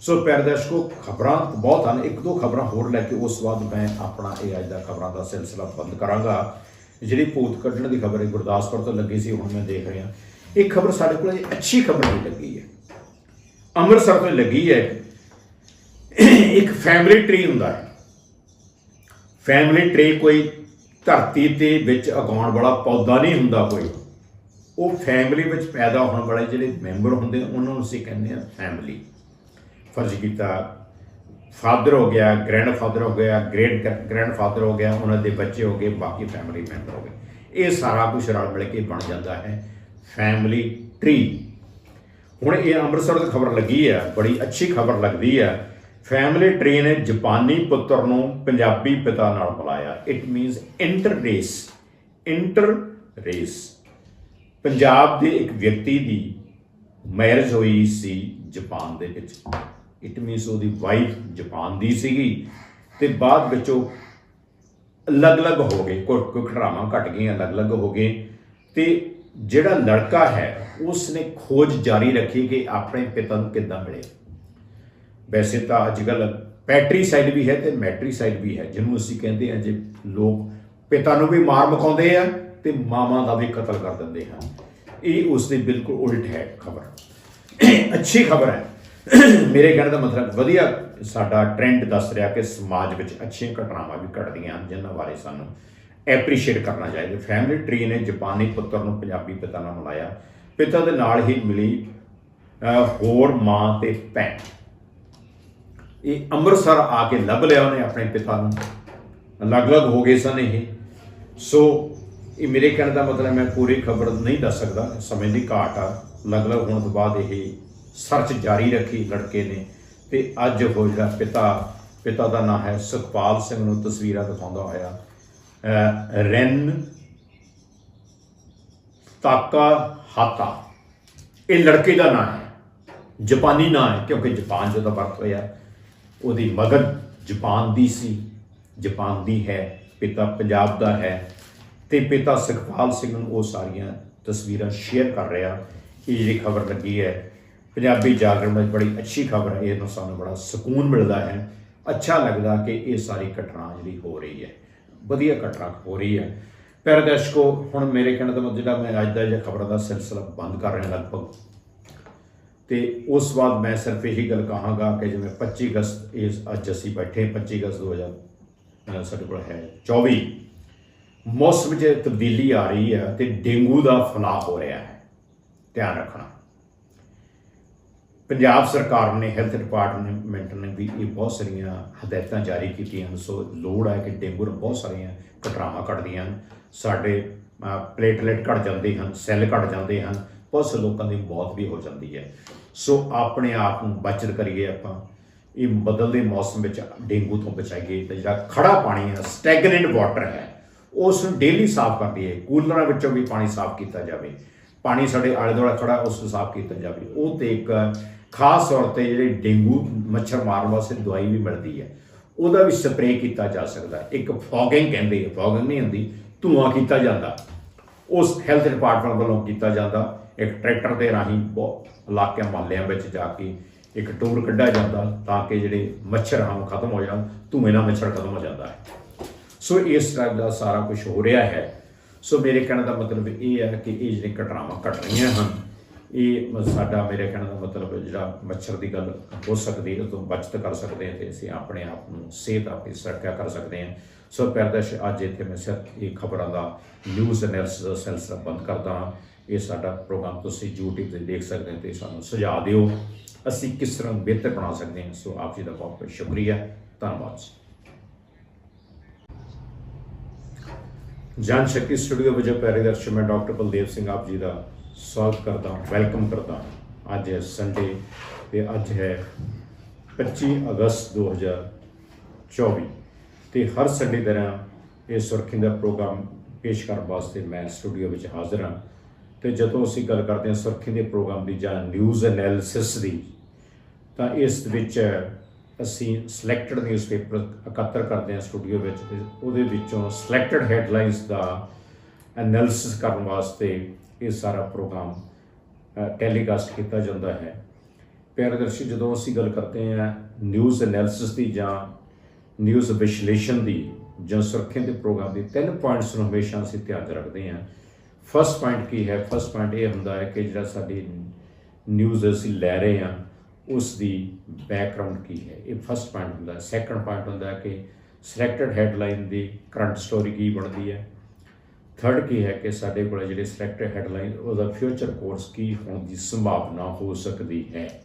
ਸੋ ਪਿਆਰੇ ਦਰਸ਼ਕੋ ਖਬਰਾਂ ਬਹੁਤ ਹਨ। ਇੱਕ ਦੋ ਖਬਰਾਂ ਹੋਰ ਲੈ ਕੇ ਉਸ ਤੋਂ ਬਾਅਦ ਮੈਂ ਆਪਣਾ ਇਹ ਅੱਜ ਦਾ ਖਬਰਾਂ ਦਾ ਸਿਲਸਿਲਾ ਬੰਦ ਕਰਾਂਗਾ। ਜਿਹੜੀ ਭੂਤ ਕੱਢਣ ਦੀ ਖਬਰ ਹੈ ਗੁਰਦਾਸਪੁਰ ਤੋਂ ਲੱਗੀ ਸੀ, ਹੁਣ ਮੈਂ ਦੇਖ ਰਿਹਾ। ਇਹ ਖਬਰ ਸਾਡੇ ਕੋਲ ਅੱਛੀ ਖਬਰ ਨਹੀਂ ਲੱਗੀ ਹੈ। ਅੰਮ੍ਰਿਤਸਰ ਤੋਂ ਲੱਗੀ ਹੈ। ਇੱਕ ਫੈਮਿਲੀ ਟ੍ਰੀ ਹੁੰਦਾ ਹੈ। ਫੈਮਿਲੀ ਟ੍ਰੀ ਕੋਈ ਧਰਤੀ ਦੇ ਵਿੱਚ ਉਗਾਉਣ ਵਾਲਾ ਪੌਦਾ ਨਹੀਂ ਹੁੰਦਾ ਕੋਈ। ਉਹ ਫੈਮਿਲੀ ਵਿੱਚ ਪੈਦਾ ਹੋਣ ਵਾਲੇ ਜਿਹੜੇ ਮੈਂਬਰ ਹੁੰਦੇ ਉਹਨਾਂ ਨੂੰ ਅਸੀਂ ਕਹਿੰਦੇ ਆ ਫੈਮਿਲੀ ਫਰਜ਼ ਕੀਤਾ ਫਾਦਰ ਹੋ ਗਿਆ ਗ੍ਰੈਂਡਫਾਦਰ ਹੋ ਗਿਆ ਗ੍ਰੇਟ ਗ੍ਰੈਂਡਫਾਦਰ ਹੋ ਗਿਆ, ਉਹਨਾਂ ਦੇ ਬੱਚੇ ਹੋ ਗਏ, ਬਾਕੀ ਫੈਮਿਲੀ ਮੈਂਬਰ ਹੋ ਗਏ। ਇਹ ਸਾਰਾ ਕੁਝ ਰਲ ਮਿਲ ਕੇ ਬਣ ਜਾਂਦਾ ਹੈ। ਫੈਮਿਲੀ ਟਰੀ ਹੁਣ ਇਹ ਅੰਮ੍ਰਿਤਸਰ ਦੀ ਖਬਰ ਲੱਗੀ ਹੈ ਬੜੀ ਅੱਛੀ ਖਬਰ ਲੱਗਦੀ ਹੈ ਫੈਮਿਲੀ ਟ੍ਰੀ ਨੇ ਜਾਪਾਨੀ ਪੁੱਤਰ ਨੂੰ ਪੰਜਾਬੀ ਪਿਤਾ ਨਾਲ ਬੁਲਾਇਆ it means inter race inter race Punjab ਦੇ ਇੱਕ ਵਿਅਕਤੀ ਦੀ ਮੈਰਿਜ ਹੋਈ ਸੀ ਜਾਪਾਨ ਦੇ ਵਿੱਚ। ਇਟ ਮੀਨਸ ਉਹਦੀ ਵਾਈਫ ਜਾਪਾਨ ਦੀ ਸੀਗੀ ਤੇ ਬਾਅਦ ਵਿੱਚ ਉਹ ਅਲੱਗ-ਅਲੱਗ ਹੋ ਗਏ ਕੋਈ ਕੋਈ ਘਟਰਾਵਾਂ ਘਟ ਗਈਆਂ, ਅਲੱਗ-ਅਲੱਗ ਹੋ ਗਏ ਤੇ ਜਿਹੜਾ ਲੜਕਾ ਹੈ ਉਸ ਨੇ ਖੋਜ ਜਾਰੀ ਰੱਖੀ ਕਿ ਆਪਣੇ ਪਿਤਾ ਨੂੰ ਕਿੱਦਾਂ ਮਿਲੇ। ਵੈਸੇ ਤਾਂ ਅੱਜ ਅੱਜਕੱਲ ਪੈਟਰੀਸਾਈਡ ਵੀ ਹੈ ਤੇ ਮੈਟਰੀਸਾਈਡ ਵੀ ਹੈ, ਜਿਹਨੂੰ ਅਸੀਂ ਕਹਿੰਦੇ ਹਾਂ ਜੇ ਲੋਕ ਪਿਤਾ ਨੂੰ ਵੀ ਮਾਰ ਮਕਾਉਂਦੇ ਆ ਤੇ ਮਾਵਾਂ ਦਾ ਵੀ ਕਤਲ ਕਰ ਦਿੰਦੇ ਹਨ। ਇਹ ਉਸ ਦੇ ਬਿਲਕੁਲ ਉਲਟ ਹੈ ਖਬਰ। ਅੱਛੀ ਖਬਰ ਹੈ। ਮੇਰੇ ਕਹਿਣ ਦਾ ਮਤਲਬ ਵਧੀਆ ਸਾਡਾ ਟ੍ਰੈਂਡ ਦੱਸ ਰਿਹਾ ਕਿ ਸਮਾਜ ਵਿੱਚ ਅੱਛੀਆਂ ਘਟਨਾਵਾਂ ਵੀ ਘਟਦੀਆਂ ਹਨ, ਜਿਨ੍ਹਾਂ ਬਾਰੇ ਸਾਨੂੰ ਐਪਰੀਸ਼ੀਏਟ ਕਰਨਾ ਚਾਹੀਦਾ। ਫੈਮਿਲੀ ਟਰੀ ਨੇ ਜਾਪਾਨੀ ਪੁੱਤਰ ਨੂੰ ਪੰਜਾਬੀ ਪਿਤਾ ਨਾਲ ਮਿਲਾਇਆ। ਪਿਤਾ ਦੇ ਨਾਲ ਹੀ ਮਿਲੀ ਹੋਰ ਮਾਂ ਤੇ ਭੈਣ। ਇਹ ਅੰਮ੍ਰਿਤਸਰ ਆ ਕੇ ਲੱਭ ਲਿਆ ਉਹਨੇ ਆਪਣੇ ਪਿਤਾ ਨੂੰ। ਅਲੱਗ-ਅਲੱਗ ਹੋ ਗਏ ਸਨ ਇਹ। ਸੋ ਇਹ ਮੇਰੇ ਕਹਿਣ ਦਾ ਮਤਲਬ ਮੈਂ ਪੂਰੀ ਖਬਰ ਨਹੀਂ ਦੱਸ ਸਕਦਾ। ਸਮੇਂ ਦੀ ਘਾਟ ਆ। ਅਲੱਗ-ਅਲੱਗ ਹੋਣ ਤੋਂ ਬਾਅਦ ਇਹ ਸਰਚ ਜਾਰੀ ਰੱਖੀ ਲੜਕੇ ਨੇ ਤੇ ਅੱਜ ਉਹ ਜਿਹੜਾ ਪਿਤਾ ਪਿਤਾ ਦਾ ਨਾਮ ਹੈ ਸੁਖਪਾਲ ਸਿੰਘ ਨੂੰ ਤਸਵੀਰਾਂ ਦਿਖਾਉਂਦਾ ਹੋਇਆ। ਰੈਨ ਤਾਕਾ ਹਾਤਾ। ਇਹ ਲੜਕੇ ਦਾ ਨਾਮ ਹੈ। ਜਾਪਾਨੀ ਨਾਂ ਹੈ ਕਿਉਂਕਿ ਜਾਪਾਨ ਜਦੋਂ ਵਰਤ ਹੋਇਆ। ਉਹਦੀ ਮਦਰ ਜਾਪਾਨ ਦੀ ਸੀ। ਜਾਪਾਨ ਦੀ ਹੈ, ਪਿਤਾ ਪੰਜਾਬ ਦਾ ਹੈ। ਤੇ ਪਿਤਾ ਸੁਖਪਾਲ ਸਿੰਘ ਨੂੰ ਉਹ ਸਾਰੀਆਂ ਤਸਵੀਰਾਂ ਸ਼ੇਅਰ ਕਰ ਰਿਹਾ। ਇਹ ਜਿਹੜੀ ਖਬਰ ਲੱਗੀ ਹੈ ਪੰਜਾਬੀ ਜਾਗਰਣ ਵਿੱਚ ਬੜੀ ਅੱਛੀ ਖਬਰ ਹੈ ਇਹ ਨੂੰ ਸਾਨੂੰ ਬੜਾ ਸਕੂਨ ਮਿਲਦਾ ਹੈ। ਅੱਛਾ ਲੱਗਦਾ ਕਿ ਇਹ ਸਾਰੀ ਘਟਨਾ ਜਿਹੜੀ ਹੋ ਰਹੀ ਹੈ, ਵਧੀਆ ਘਟਨਾ ਹੋ ਰਹੀ ਹੈ। ਪਿਆਰੇ ਦਰਸ਼ਕੋ, ਹੁਣ ਮੇਰੇ ਕਹਿਣ ਦਾ ਮਤਲਬ ਜਿਹੜਾ ਮੈਂ ਅੱਜ ਦਾ ਜਿਹੜਾ ਖਬਰਾਂ ਦਾ ਸਿਲਸਿਲਾ ਬੰਦ ਕਰ ਰਿਹਾ ਲਗਭਗ, ਤੇ ਉਸ ਬਾਅਦ ਮੈਂ ਸਿਰਫ ਇਹੀ ਗੱਲ ਕਹਾਂਗਾ ਕਿ ਜਿਵੇਂ 25 ਅਗਸਤ ਇਸ ਅੱਜ ਅਸੀਂ ਬੈਠੇ 25 ਅਗਸਤ 2000 ਅਹ ਸਾਡੇ ਕੋਲ ਹੈ 24 ਮੌਸਮ 'ਚ ਤਬਦੀਲੀ ਆ ਰਹੀ ਹੈ ਤੇ ਡੇਂਗੂ ਦਾ ਫੈਲਾਅ ਹੋ ਰਿਹਾ ਹੈ। ਧਿਆਨ ਰੱਖਣਾ। ਪੰਜਾਬ ਸਰਕਾਰ ਨੇ ਹੈਲਥ ਡਿਪਾਰਟਮੈਂਟ ਨੇ ਵੀ ਇਹ ਬਹੁਤ ਸਾਰੀਆਂ ਹਦਾਇਤਾਂ ਜਾਰੀ ਕੀਤੀਆਂ ਹਨ। ਸੋ ਲੋੜ ਹੈ ਕਿ ਡੇਂਗੂ ਨੂੰ ਬਹੁਤ ਸਾਰੀਆਂ ਘਟਨਾਵਾਂ ਘਟਦੀਆਂ ਹਨ। ਸਾਡੇ ਪਲੇਟਲੇਟ ਘਟ ਜਾਂਦੇ ਹਨ, ਸੈੱਲ ਘਟ ਜਾਂਦੇ ਹਨ, ਬਹੁਤ ਸੇ ਲੋਕਾਂ ਦੀ ਮੌਤ ਵੀ ਹੋ ਜਾਂਦੀ ਹੈ। ਸੋ ਆਪਣੇ ਆਪ ਨੂੰ ਬਚਤ ਕਰੀਏ ਆਪਾਂ। ਇਹ ਬਦਲਦੇ ਮੌਸਮ ਵਿੱਚ ਡੇਂਗੂ ਤੋਂ ਬਚਾਈਏ ਤੇ ਜਿਹੜਾ ਖੜਾ ਪਾਣੀ ਹੈ, ਸਟੈਗਨੈਂਟ ਵਾਟਰ ਹੈ, ਉਸ ਨੂੰ ਡੇਲੀ ਸਾਫ਼ ਕਰਦੀ ਹੈ ਕੂਲਰਾਂ ਵਿੱਚੋਂ ਵੀ ਪਾਣੀ ਸਾਫ਼ ਕੀਤਾ ਜਾਵੇ। ਪਾਣੀ ਸਾਡੇ ਆਲੇ ਦੁਆਲੇ ਖੜਾ ਉਸ ਨੂੰ ਸਾਫ਼ ਕੀਤਾ ਜਾਵੇ। ਉਹ ਤੇ ਇੱਕ ਖਾਸ ਤੌਰ ਤੇ ਜਿਹੜੇ ਡੇਂਗੂ ਮੱਛਰ ਮਾਰਨ ਵਾਸਤੇ ਦਵਾਈ ਵੀ ਮਿਲਦੀ ਹੈ, ਉਹਦਾ ਵੀ ਸਪਰੇਅ ਕੀਤਾ ਜਾ ਸਕਦਾ ਇੱਕ ਫੌਗਿੰਗ ਕਹਿੰਦੇ ਆ, ਫੌਗਿੰਗ ਨਹੀਂ ਹੁੰਦੀ, ਧੂਆਂ ਕੀਤਾ ਜਾਂਦਾ। ਉਸ ਹੈਲਥ ਡਿਪਾਰਟਮੈਂਟ ਵੱਲੋਂ ਕੀਤਾ ਜਾਂਦਾ। ਇੱਕ ਟਰੈਕਟਰ ਦੇ ਰਾਹੀਂ ਬਹੁਤ ਇਲਾਕਿਆਂ, ਮਹੱਲਿਆਂ ਵਿੱਚ ਜਾ ਕੇ ਇੱਕ ਟੂਰ ਕੱਢਿਆ ਜਾਂਦਾ ਤਾਂ ਕਿ ਜਿਹੜੇ ਮੱਛਰ ਹਨ ਖਤਮ ਹੋ ਜਾਣ, ਧੂਏ ਨਾਲ ਮੱਛਰ ਖਤਮ ਹੋ ਜਾਂਦਾ ਹੈ। ਸੋ ਇਸ ਤਰ੍ਹਾਂ ਦਾ ਸਾਰਾ ਕੁਝ ਹੋ ਰਿਹਾ ਹੈ। ਸੋ ਮੇਰੇ ਕਹਿਣ ਦਾ ਮਤਲਬ ਇਹ ਹੈ ਕਿ ਇਹ ਜਿਹੜੇ ਘਟਨਾਵਾਂ ਘਟ ਰਹੀਆਂ ਹਨ ਇਹ ਮ- ਸਾਡਾ ਮੇਰੇ ਕਹਿਣ ਦਾ ਮਤਲਬ ਜਿਹੜਾ ਮੱਛਰ ਦੀ ਗੱਲ ਹੋ ਸਕਦੀ ਹੈ ਉਸ ਤੋਂ ਬਚਤ ਕਰ ਸਕਦੇ ਹਾਂ ਤੇ ਅਸੀਂ ਆਪਣੇ ਆਪ ਨੂੰ ਸਿਹਤ ਆਪਣੀ ਸੁਰੱਖਿਆ ਕਰ ਸਕਦੇ ਹਾਂ। ਸੋ ਪਿਆਰਦਰਸ਼ ਅੱਜ ਇੱਥੇ ਮੈਂ ਸਿਰਫ ਇਹ ਖਬਰਾਂ ਦਾ ਨਿਊਜ਼ ਐਨਾਲਿਸਿਸ ਸਿਲਸਿਲਾ ਬੰਦ ਕਰਦਾ ਹਾਂ। ਇਹ ਸਾਡਾ ਪ੍ਰੋਗਰਾਮ ਤੁਸੀਂ YouTube ਤੇ ਦੇਖ ਸਕਦੇ ਹੋ ਤੇ ਸਾਨੂੰ ਸੁਝਾਅ ਦਿਓ। ਅਸੀਂ ਕਿਸ ਤਰ੍ਹਾਂ ਬਿਹਤਰ ਬਣਾ ਸਕਦੇ ਹਾਂ, ਸੋ ਆਪ ਜੀ ਦਾ ਬਹੁਤ ਬਹੁਤ ਸ਼ੁਕਰੀਆ। ਧੰਨਵਾਦ ਜਨ ਸ਼ਕਤੀ ਸਟੂਡੀਓ ਵਜੋਂ ਪਿਆਰੇ ਦਰਸ਼ਕ ਮੈਂ ਡਾਕਟਰ ਬਲਦੇਵ ਸਿੰਘ ਆਪ ਜੀ ਦਾ ਸਵਾਗਤ ਕਰਦਾ ਵੈਲਕਮ ਕਰਦਾ ਅੱਜ ਹੈ ਸੰਡੇ ਤੇ ਅੱਜ ਹੈ 25 ਅਗਸਤ 2024 ਤੇ ਹਰ ਸੰਡੇ ਤਰ੍ਹਾਂ ਇਹ ਸੁਰਖੀ ਦਾ ਪ੍ਰੋਗਰਾਮ ਪੇਸ਼ ਕਰਨ ਵਾਸਤੇ ਮੈਂ ਸਟੂਡੀਓ ਵਿੱਚ ਹਾਜ਼ਰ ਹਾਂ। ਤੇ ਜਦੋਂ ਅਸੀਂ ਗੱਲ ਕਰਦੇ ਹਾਂ ਸੁਰਖੀ ਦੇ ਪ੍ਰੋਗਰਾਮ ਦੀ ਜਾਂ ਨਿਊਜ਼ ਐਨਾਲਿਸਿਸ ਦੀ, ਤਾਂ ਇਸ ਵਿੱਚ ਅਸੀਂ ਸਿਲੈਕਟਡ ਨਿਊਜ਼ਪੇਪਰ ਇਕੱਤਰ ਕਰਦੇ ਹਾਂ ਸਟੂਡੀਓ ਵਿੱਚ ਤੇ ਉਹਦੇ ਵਿੱਚੋਂ ਸਿਲੈਕਟਡ ਹੈਡਲਾਈਨਸ ਦਾ ਐਨਾਲਿਸਿਸ ਕਰਨ ਵਾਸਤੇ ਇਹ ਸਾਰਾ ਪ੍ਰੋਗਰਾਮ ਟੈਲੀਕਾਸਟ ਕੀਤਾ ਜਾਂਦਾ ਹੈ। ਪਿਆਰੇ ਦਰਸ਼ਕ, ਜਦੋਂ ਅਸੀਂ ਗੱਲ ਕਰਦੇ ਹਾਂ ਨਿਊਜ਼ ਐਨਾਲਿਸਿਸ ਦੀ ਜਾਂ ਨਿਊਜ਼ ਵਿਸ਼ਲੇਸ਼ਣ ਦੀ ਜਾਂ ਸੁਰੱਖਿਆ ਦੇ ਪ੍ਰੋਗਰਾਮ ਦੀ, ਤਿੰਨ ਪੁਆਇੰਟਸ ਨੂੰ ਹਮੇਸ਼ਾ ਅਸੀਂ ਧਿਆਨ 'ਚ ਰੱਖਦੇ ਹਾਂ। ਫਸਟ ਪੁਆਇੰਟ ਕੀ ਹੈ? ਫਸਟ ਪੁਆਇੰਟ ਇਹ ਹੁੰਦਾ ਹੈ ਕਿ ਜਿਹੜਾ ਸਾਡੀ ਨਿਊਜ਼ ਅਸੀਂ ਲੈ ਰਹੇ ਹਾਂ, ਉਸ ਦੀ ਬੈਕਗ੍ਰਾਉਂਡ ਕੀ ਹੈ? ਇਹ ਫਸਟ ਪੁਆਇੰਟ ਹੁੰਦਾ ਹੈ। ਸੈਕੰਡ ਪੁਆਇੰਟ ਹੁੰਦਾ ਹੈ ਕਿ ਸਿਲੈਕਟਡ ਹੈਡਲਾਈਨ ਦੀ ਕਰੰਟ ਸਟੋਰੀ ਕੀ ਬਣਦੀ ਹੈ? ਥਰਡ ਕੀ ਹੈ ਕਿ ਸਾਡੇ ਕੋਲ ਜਿਹੜੇ ਸਿਲੈਕਟਡ ਹੈਡਲਾਈਨ ਉਹਦਾ ਫਿਊਚਰ ਕੋਰਸ ਕੀ ਹੋਣ ਦੀ ਸੰਭਾਵਨਾ ਹੋ ਸਕਦੀ ਹੈ।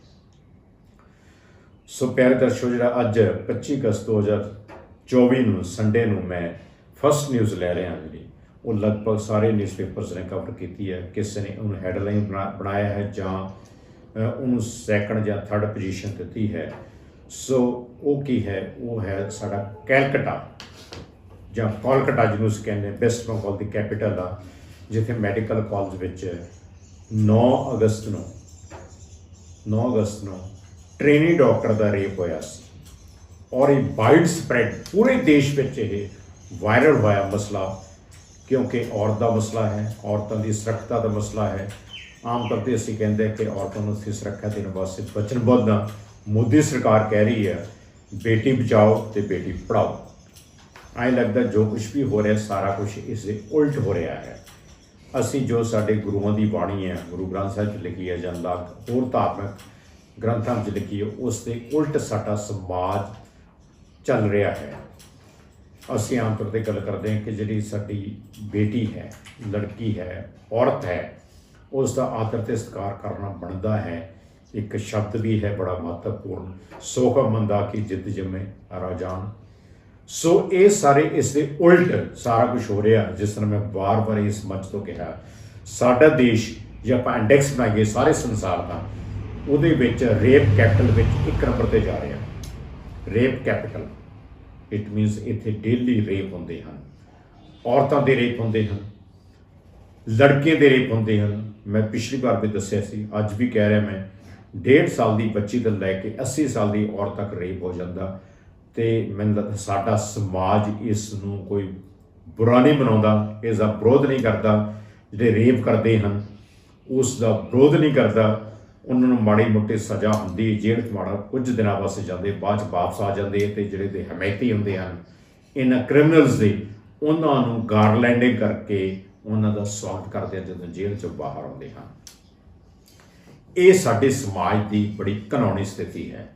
ਸੋ ਪਿਆਰੇ ਦਰਸ਼ਕੋ, ਜਿਹੜਾ ਅੱਜ 25 ਅਗਸਤ 2024 ਨੂੰ, ਸੰਡੇ ਨੂੰ ਮੈਂ ਫਸਟ ਨਿਊਜ਼ ਲੈ ਰਿਹਾ ਜਿਹੜੀ ਉਹ ਲਗਭਗ ਸਾਰੇ ਨਿਊਜ਼ਪੇਪਰਸ ਨੇ ਕਵਰ ਕੀਤੀ ਹੈ। ਕਿਸੇ ਨੇ ਉਹਨੂੰ ਹੈਡਲਾਈਨ ਬਣਾਇਆ ਹੈ ਜਾਂ ਉਹਨੂੰ ਸੈਕੰਡ ਜਾਂ ਥਰਡ ਪੋਜੀਸ਼ਨ ਦਿੱਤੀ ਹੈ। ਸੋ ਉਹ ਕੀ ਹੈ? ਉਹ ਹੈ ਸਾਡਾ ਕੈਲਕਟਾ। ਜਾਂ ਕੋਲਕਾਤਾ ਜਿਹਨੂੰ ਅਸੀਂ ਕਹਿੰਦੇ ਵੈਸਟ ਬੰਗਾਲ ਦੀ ਕੈਪੀਟਲ ਆ, ਜਿੱਥੇ ਮੈਡੀਕਲ ਕਾਲਜ ਵਿੱਚ 9 ਅਗਸਤ ਨੂੰ 9 ਅਗਸਤ ਨੂੰ ਟ੍ਰੇਨੀ ਡਾਕਟਰ ਦਾ ਰੇਪ ਹੋਇਆ ਸੀ। ਔਰ ਇਹ ਵਾਈਡ ਸਪਰੈਡ ਪੂਰੇ ਦੇਸ਼ ਵਿੱਚ ਇਹ ਵਾਇਰਲ ਹੋਇਆ ਮਸਲਾ, ਕਿਉਂਕਿ ਔਰਤ ਦਾ ਮਸਲਾ ਹੈ, ਔਰਤਾਂ ਦੀ ਸੁਰੱਖਿਆ ਦਾ ਮਸਲਾ ਹੈ। ਆਮ ਤੌਰ ਤੇ ਅਸੀਂ ਕਹਿੰਦੇ ਕਿ ਔਰਤਾਂ ਨੂੰ ਅਸੀਂ ਸੁਰੱਖਿਆ ਦੇਣ ਵਾਸਤੇ ਵਚਨਬੱਧ ਹਾਂ। ਮੋਦੀ ਸਰਕਾਰ ਕਹਿ ਰਹੀ ਹੈ, ਬੇਟੀ ਬਚਾਓ ਤੇ ਬੇਟੀ ਪੜਾਓ ਐਂ ਲੱਗਦਾ ਜੋ ਕੁਝ ਵੀ ਹੋ ਰਿਹਾ, ਸਾਰਾ ਕੁਝ ਇਸ ਦੇ ਉਲਟ ਹੋ ਰਿਹਾ ਹੈ। ਅਸੀਂ ਜੋ ਸਾਡੇ ਗੁਰੂਆਂ ਦੀ ਬਾਣੀ ਹੈ, ਗੁਰੂ ਗ੍ਰੰਥ ਸਾਹਿਬ 'ਚ ਲਿਖੀ ਹੈ ਜਾਂ ਲੱਖ ਹੋਰ ਧਾਰਮਿਕ ਗ੍ਰੰਥਾਂ 'ਚ ਲਿਖੀ ਹੈ, ਉਸ ਦੇ ਉਲਟ ਸਾਡਾ ਸਮਾਜ ਚੱਲ ਰਿਹਾ ਹੈ। ਅਸੀਂ ਆਮ ਤੌਰ ਤੇ ਗੱਲ ਕਰਦੇ ਹਾਂ ਕਿ ਜਿਹੜੀ ਸਾਡੀ ਬੇਟੀ ਹੈ, ਲੜਕੀ ਹੈ, ਔਰਤ ਹੈ, ਉਸ ਦਾ ਆਦਰ ਤੇ ਸਤਿਕਾਰ ਕਰਨਾ ਬਣਦਾ ਹੈ। ਇੱਕ ਸ਼ਬਦ ਵੀ ਹੈ ਬੜਾ ਮਹੱਤਵਪੂਰਨ ਸੋਕਾ ਮੰਦਾ ਕੀ ਜਿੱਦ ਜਮੇ ਰਾਜਾਨ। ਸੋ ਇਹ ਸਾਰੇ ਇਸ ਦੇ ਉਲਟ ਸਾਰਾ ਕੁਝ ਹੋ ਰਿਹਾ, ਜਿਸ ਤਰ੍ਹਾਂ ਮੈਂ ਵਾਰ-ਵਾਰ ਇਸ ਮੰਚ ਤੋਂ ਕਿਹਾ। ਸਾਡਾ ਦੇਸ਼, ਜੇ ਆਪਾਂ ਇੰਡੈਕਸ ਬਣਾਈਏ ਸਾਰੇ ਸੰਸਾਰ ਦਾ, ਉਹਦੇ ਵਿੱਚ ਰੇਪ ਕੈਪੀਟਲ ਵਿੱਚ ਇੱਕ ਨੰਬਰ ਤੇ ਜਾ ਰਿਹਾ। ਰੇਪ ਕੈਪੀਟਲ ਇਟ ਮੀਨਸ ਇੱਥੇ ਡੇਲੀ ਰੇਪ ਹੁੰਦੇ ਹਨ। ਔਰਤਾਂ ਦੇ ਰੇਪ ਹੁੰਦੇ ਹਨ। ਲੜਕੇ ਦੇ ਰੇਪ ਹੁੰਦੇ ਹਨ। ਮੈਂ ਪਿਛਲੀ ਵਾਰ ਵੀ ਦੱਸਿਆ ਸੀ, ਅੱਜ ਵੀ ਕਹਿ ਰਿਹਾ ਮੈਂ 1.5 ਸਾਲ ਦੀ ਬੱਚੀ ਤੋਂ ਲੈ ਕੇ 80 ਸਾਲ ਦੀ ਔਰਤ ਤੱਕ ਰੇਪ ਹੋ ਜਾਂਦਾ। ਤੇ ਮੈਨੂੰ ਲੱਗਦਾ ਸਾਡਾ ਸਮਾਜ ਇਸ ਨੂੰ ਕੋਈ ਬੁਰਾ ਨਹੀਂ ਬਣਾਉਂਦਾ ਇਸ ਦਾ ਵਿਰੋਧ ਨਹੀਂ ਕਰਦਾ। ਜਿਹੜੇ ਰੇਪ ਕਰਦੇ ਹਨ ਉਸ ਦਾ ਵਿਰੋਧ ਨਹੀਂ ਕਰਦਾ। ਉਹਨਾਂ ਨੂੰ ਮਾੜੀ ਮੋਟੀ ਸਜ਼ਾ ਹੁੰਦੀ ਜੇਲ੍ਹ 'ਚ ਮਾੜਾ ਕੁਝ ਦਿਨਾਂ ਵਾਸਤੇ ਜਾਂਦੇ, ਬਾਅਦ 'ਚ ਵਾਪਸ ਆ ਜਾਂਦੇ ਤੇ ਜਿਹੜੇ ਦੇ ਹਮਾਇਤੀ ਹੁੰਦੇ ਹਨ, ਇਹਨਾਂ ਕ੍ਰਿਮੀਨਲਸ ਦੇ, ਉਹਨਾਂ ਨੂੰ ਗਾਰਲੈਂਡਿੰਗ ਕਰਕੇ ਉਹਨਾਂ ਦਾ ਸਵਾਗਤ ਕਰਦੇ ਜਦੋਂ ਜੇਲ੍ਹ 'ਚੋਂ ਬਾਹਰ ਆਉਂਦੇ ਹਨ। ਇਹ ਸਾਡੇ ਸਮਾਜ ਦੀ ਬੜੀ ਘਿਨਾਉਣੀ ਸਥਿਤੀ ਹੈ।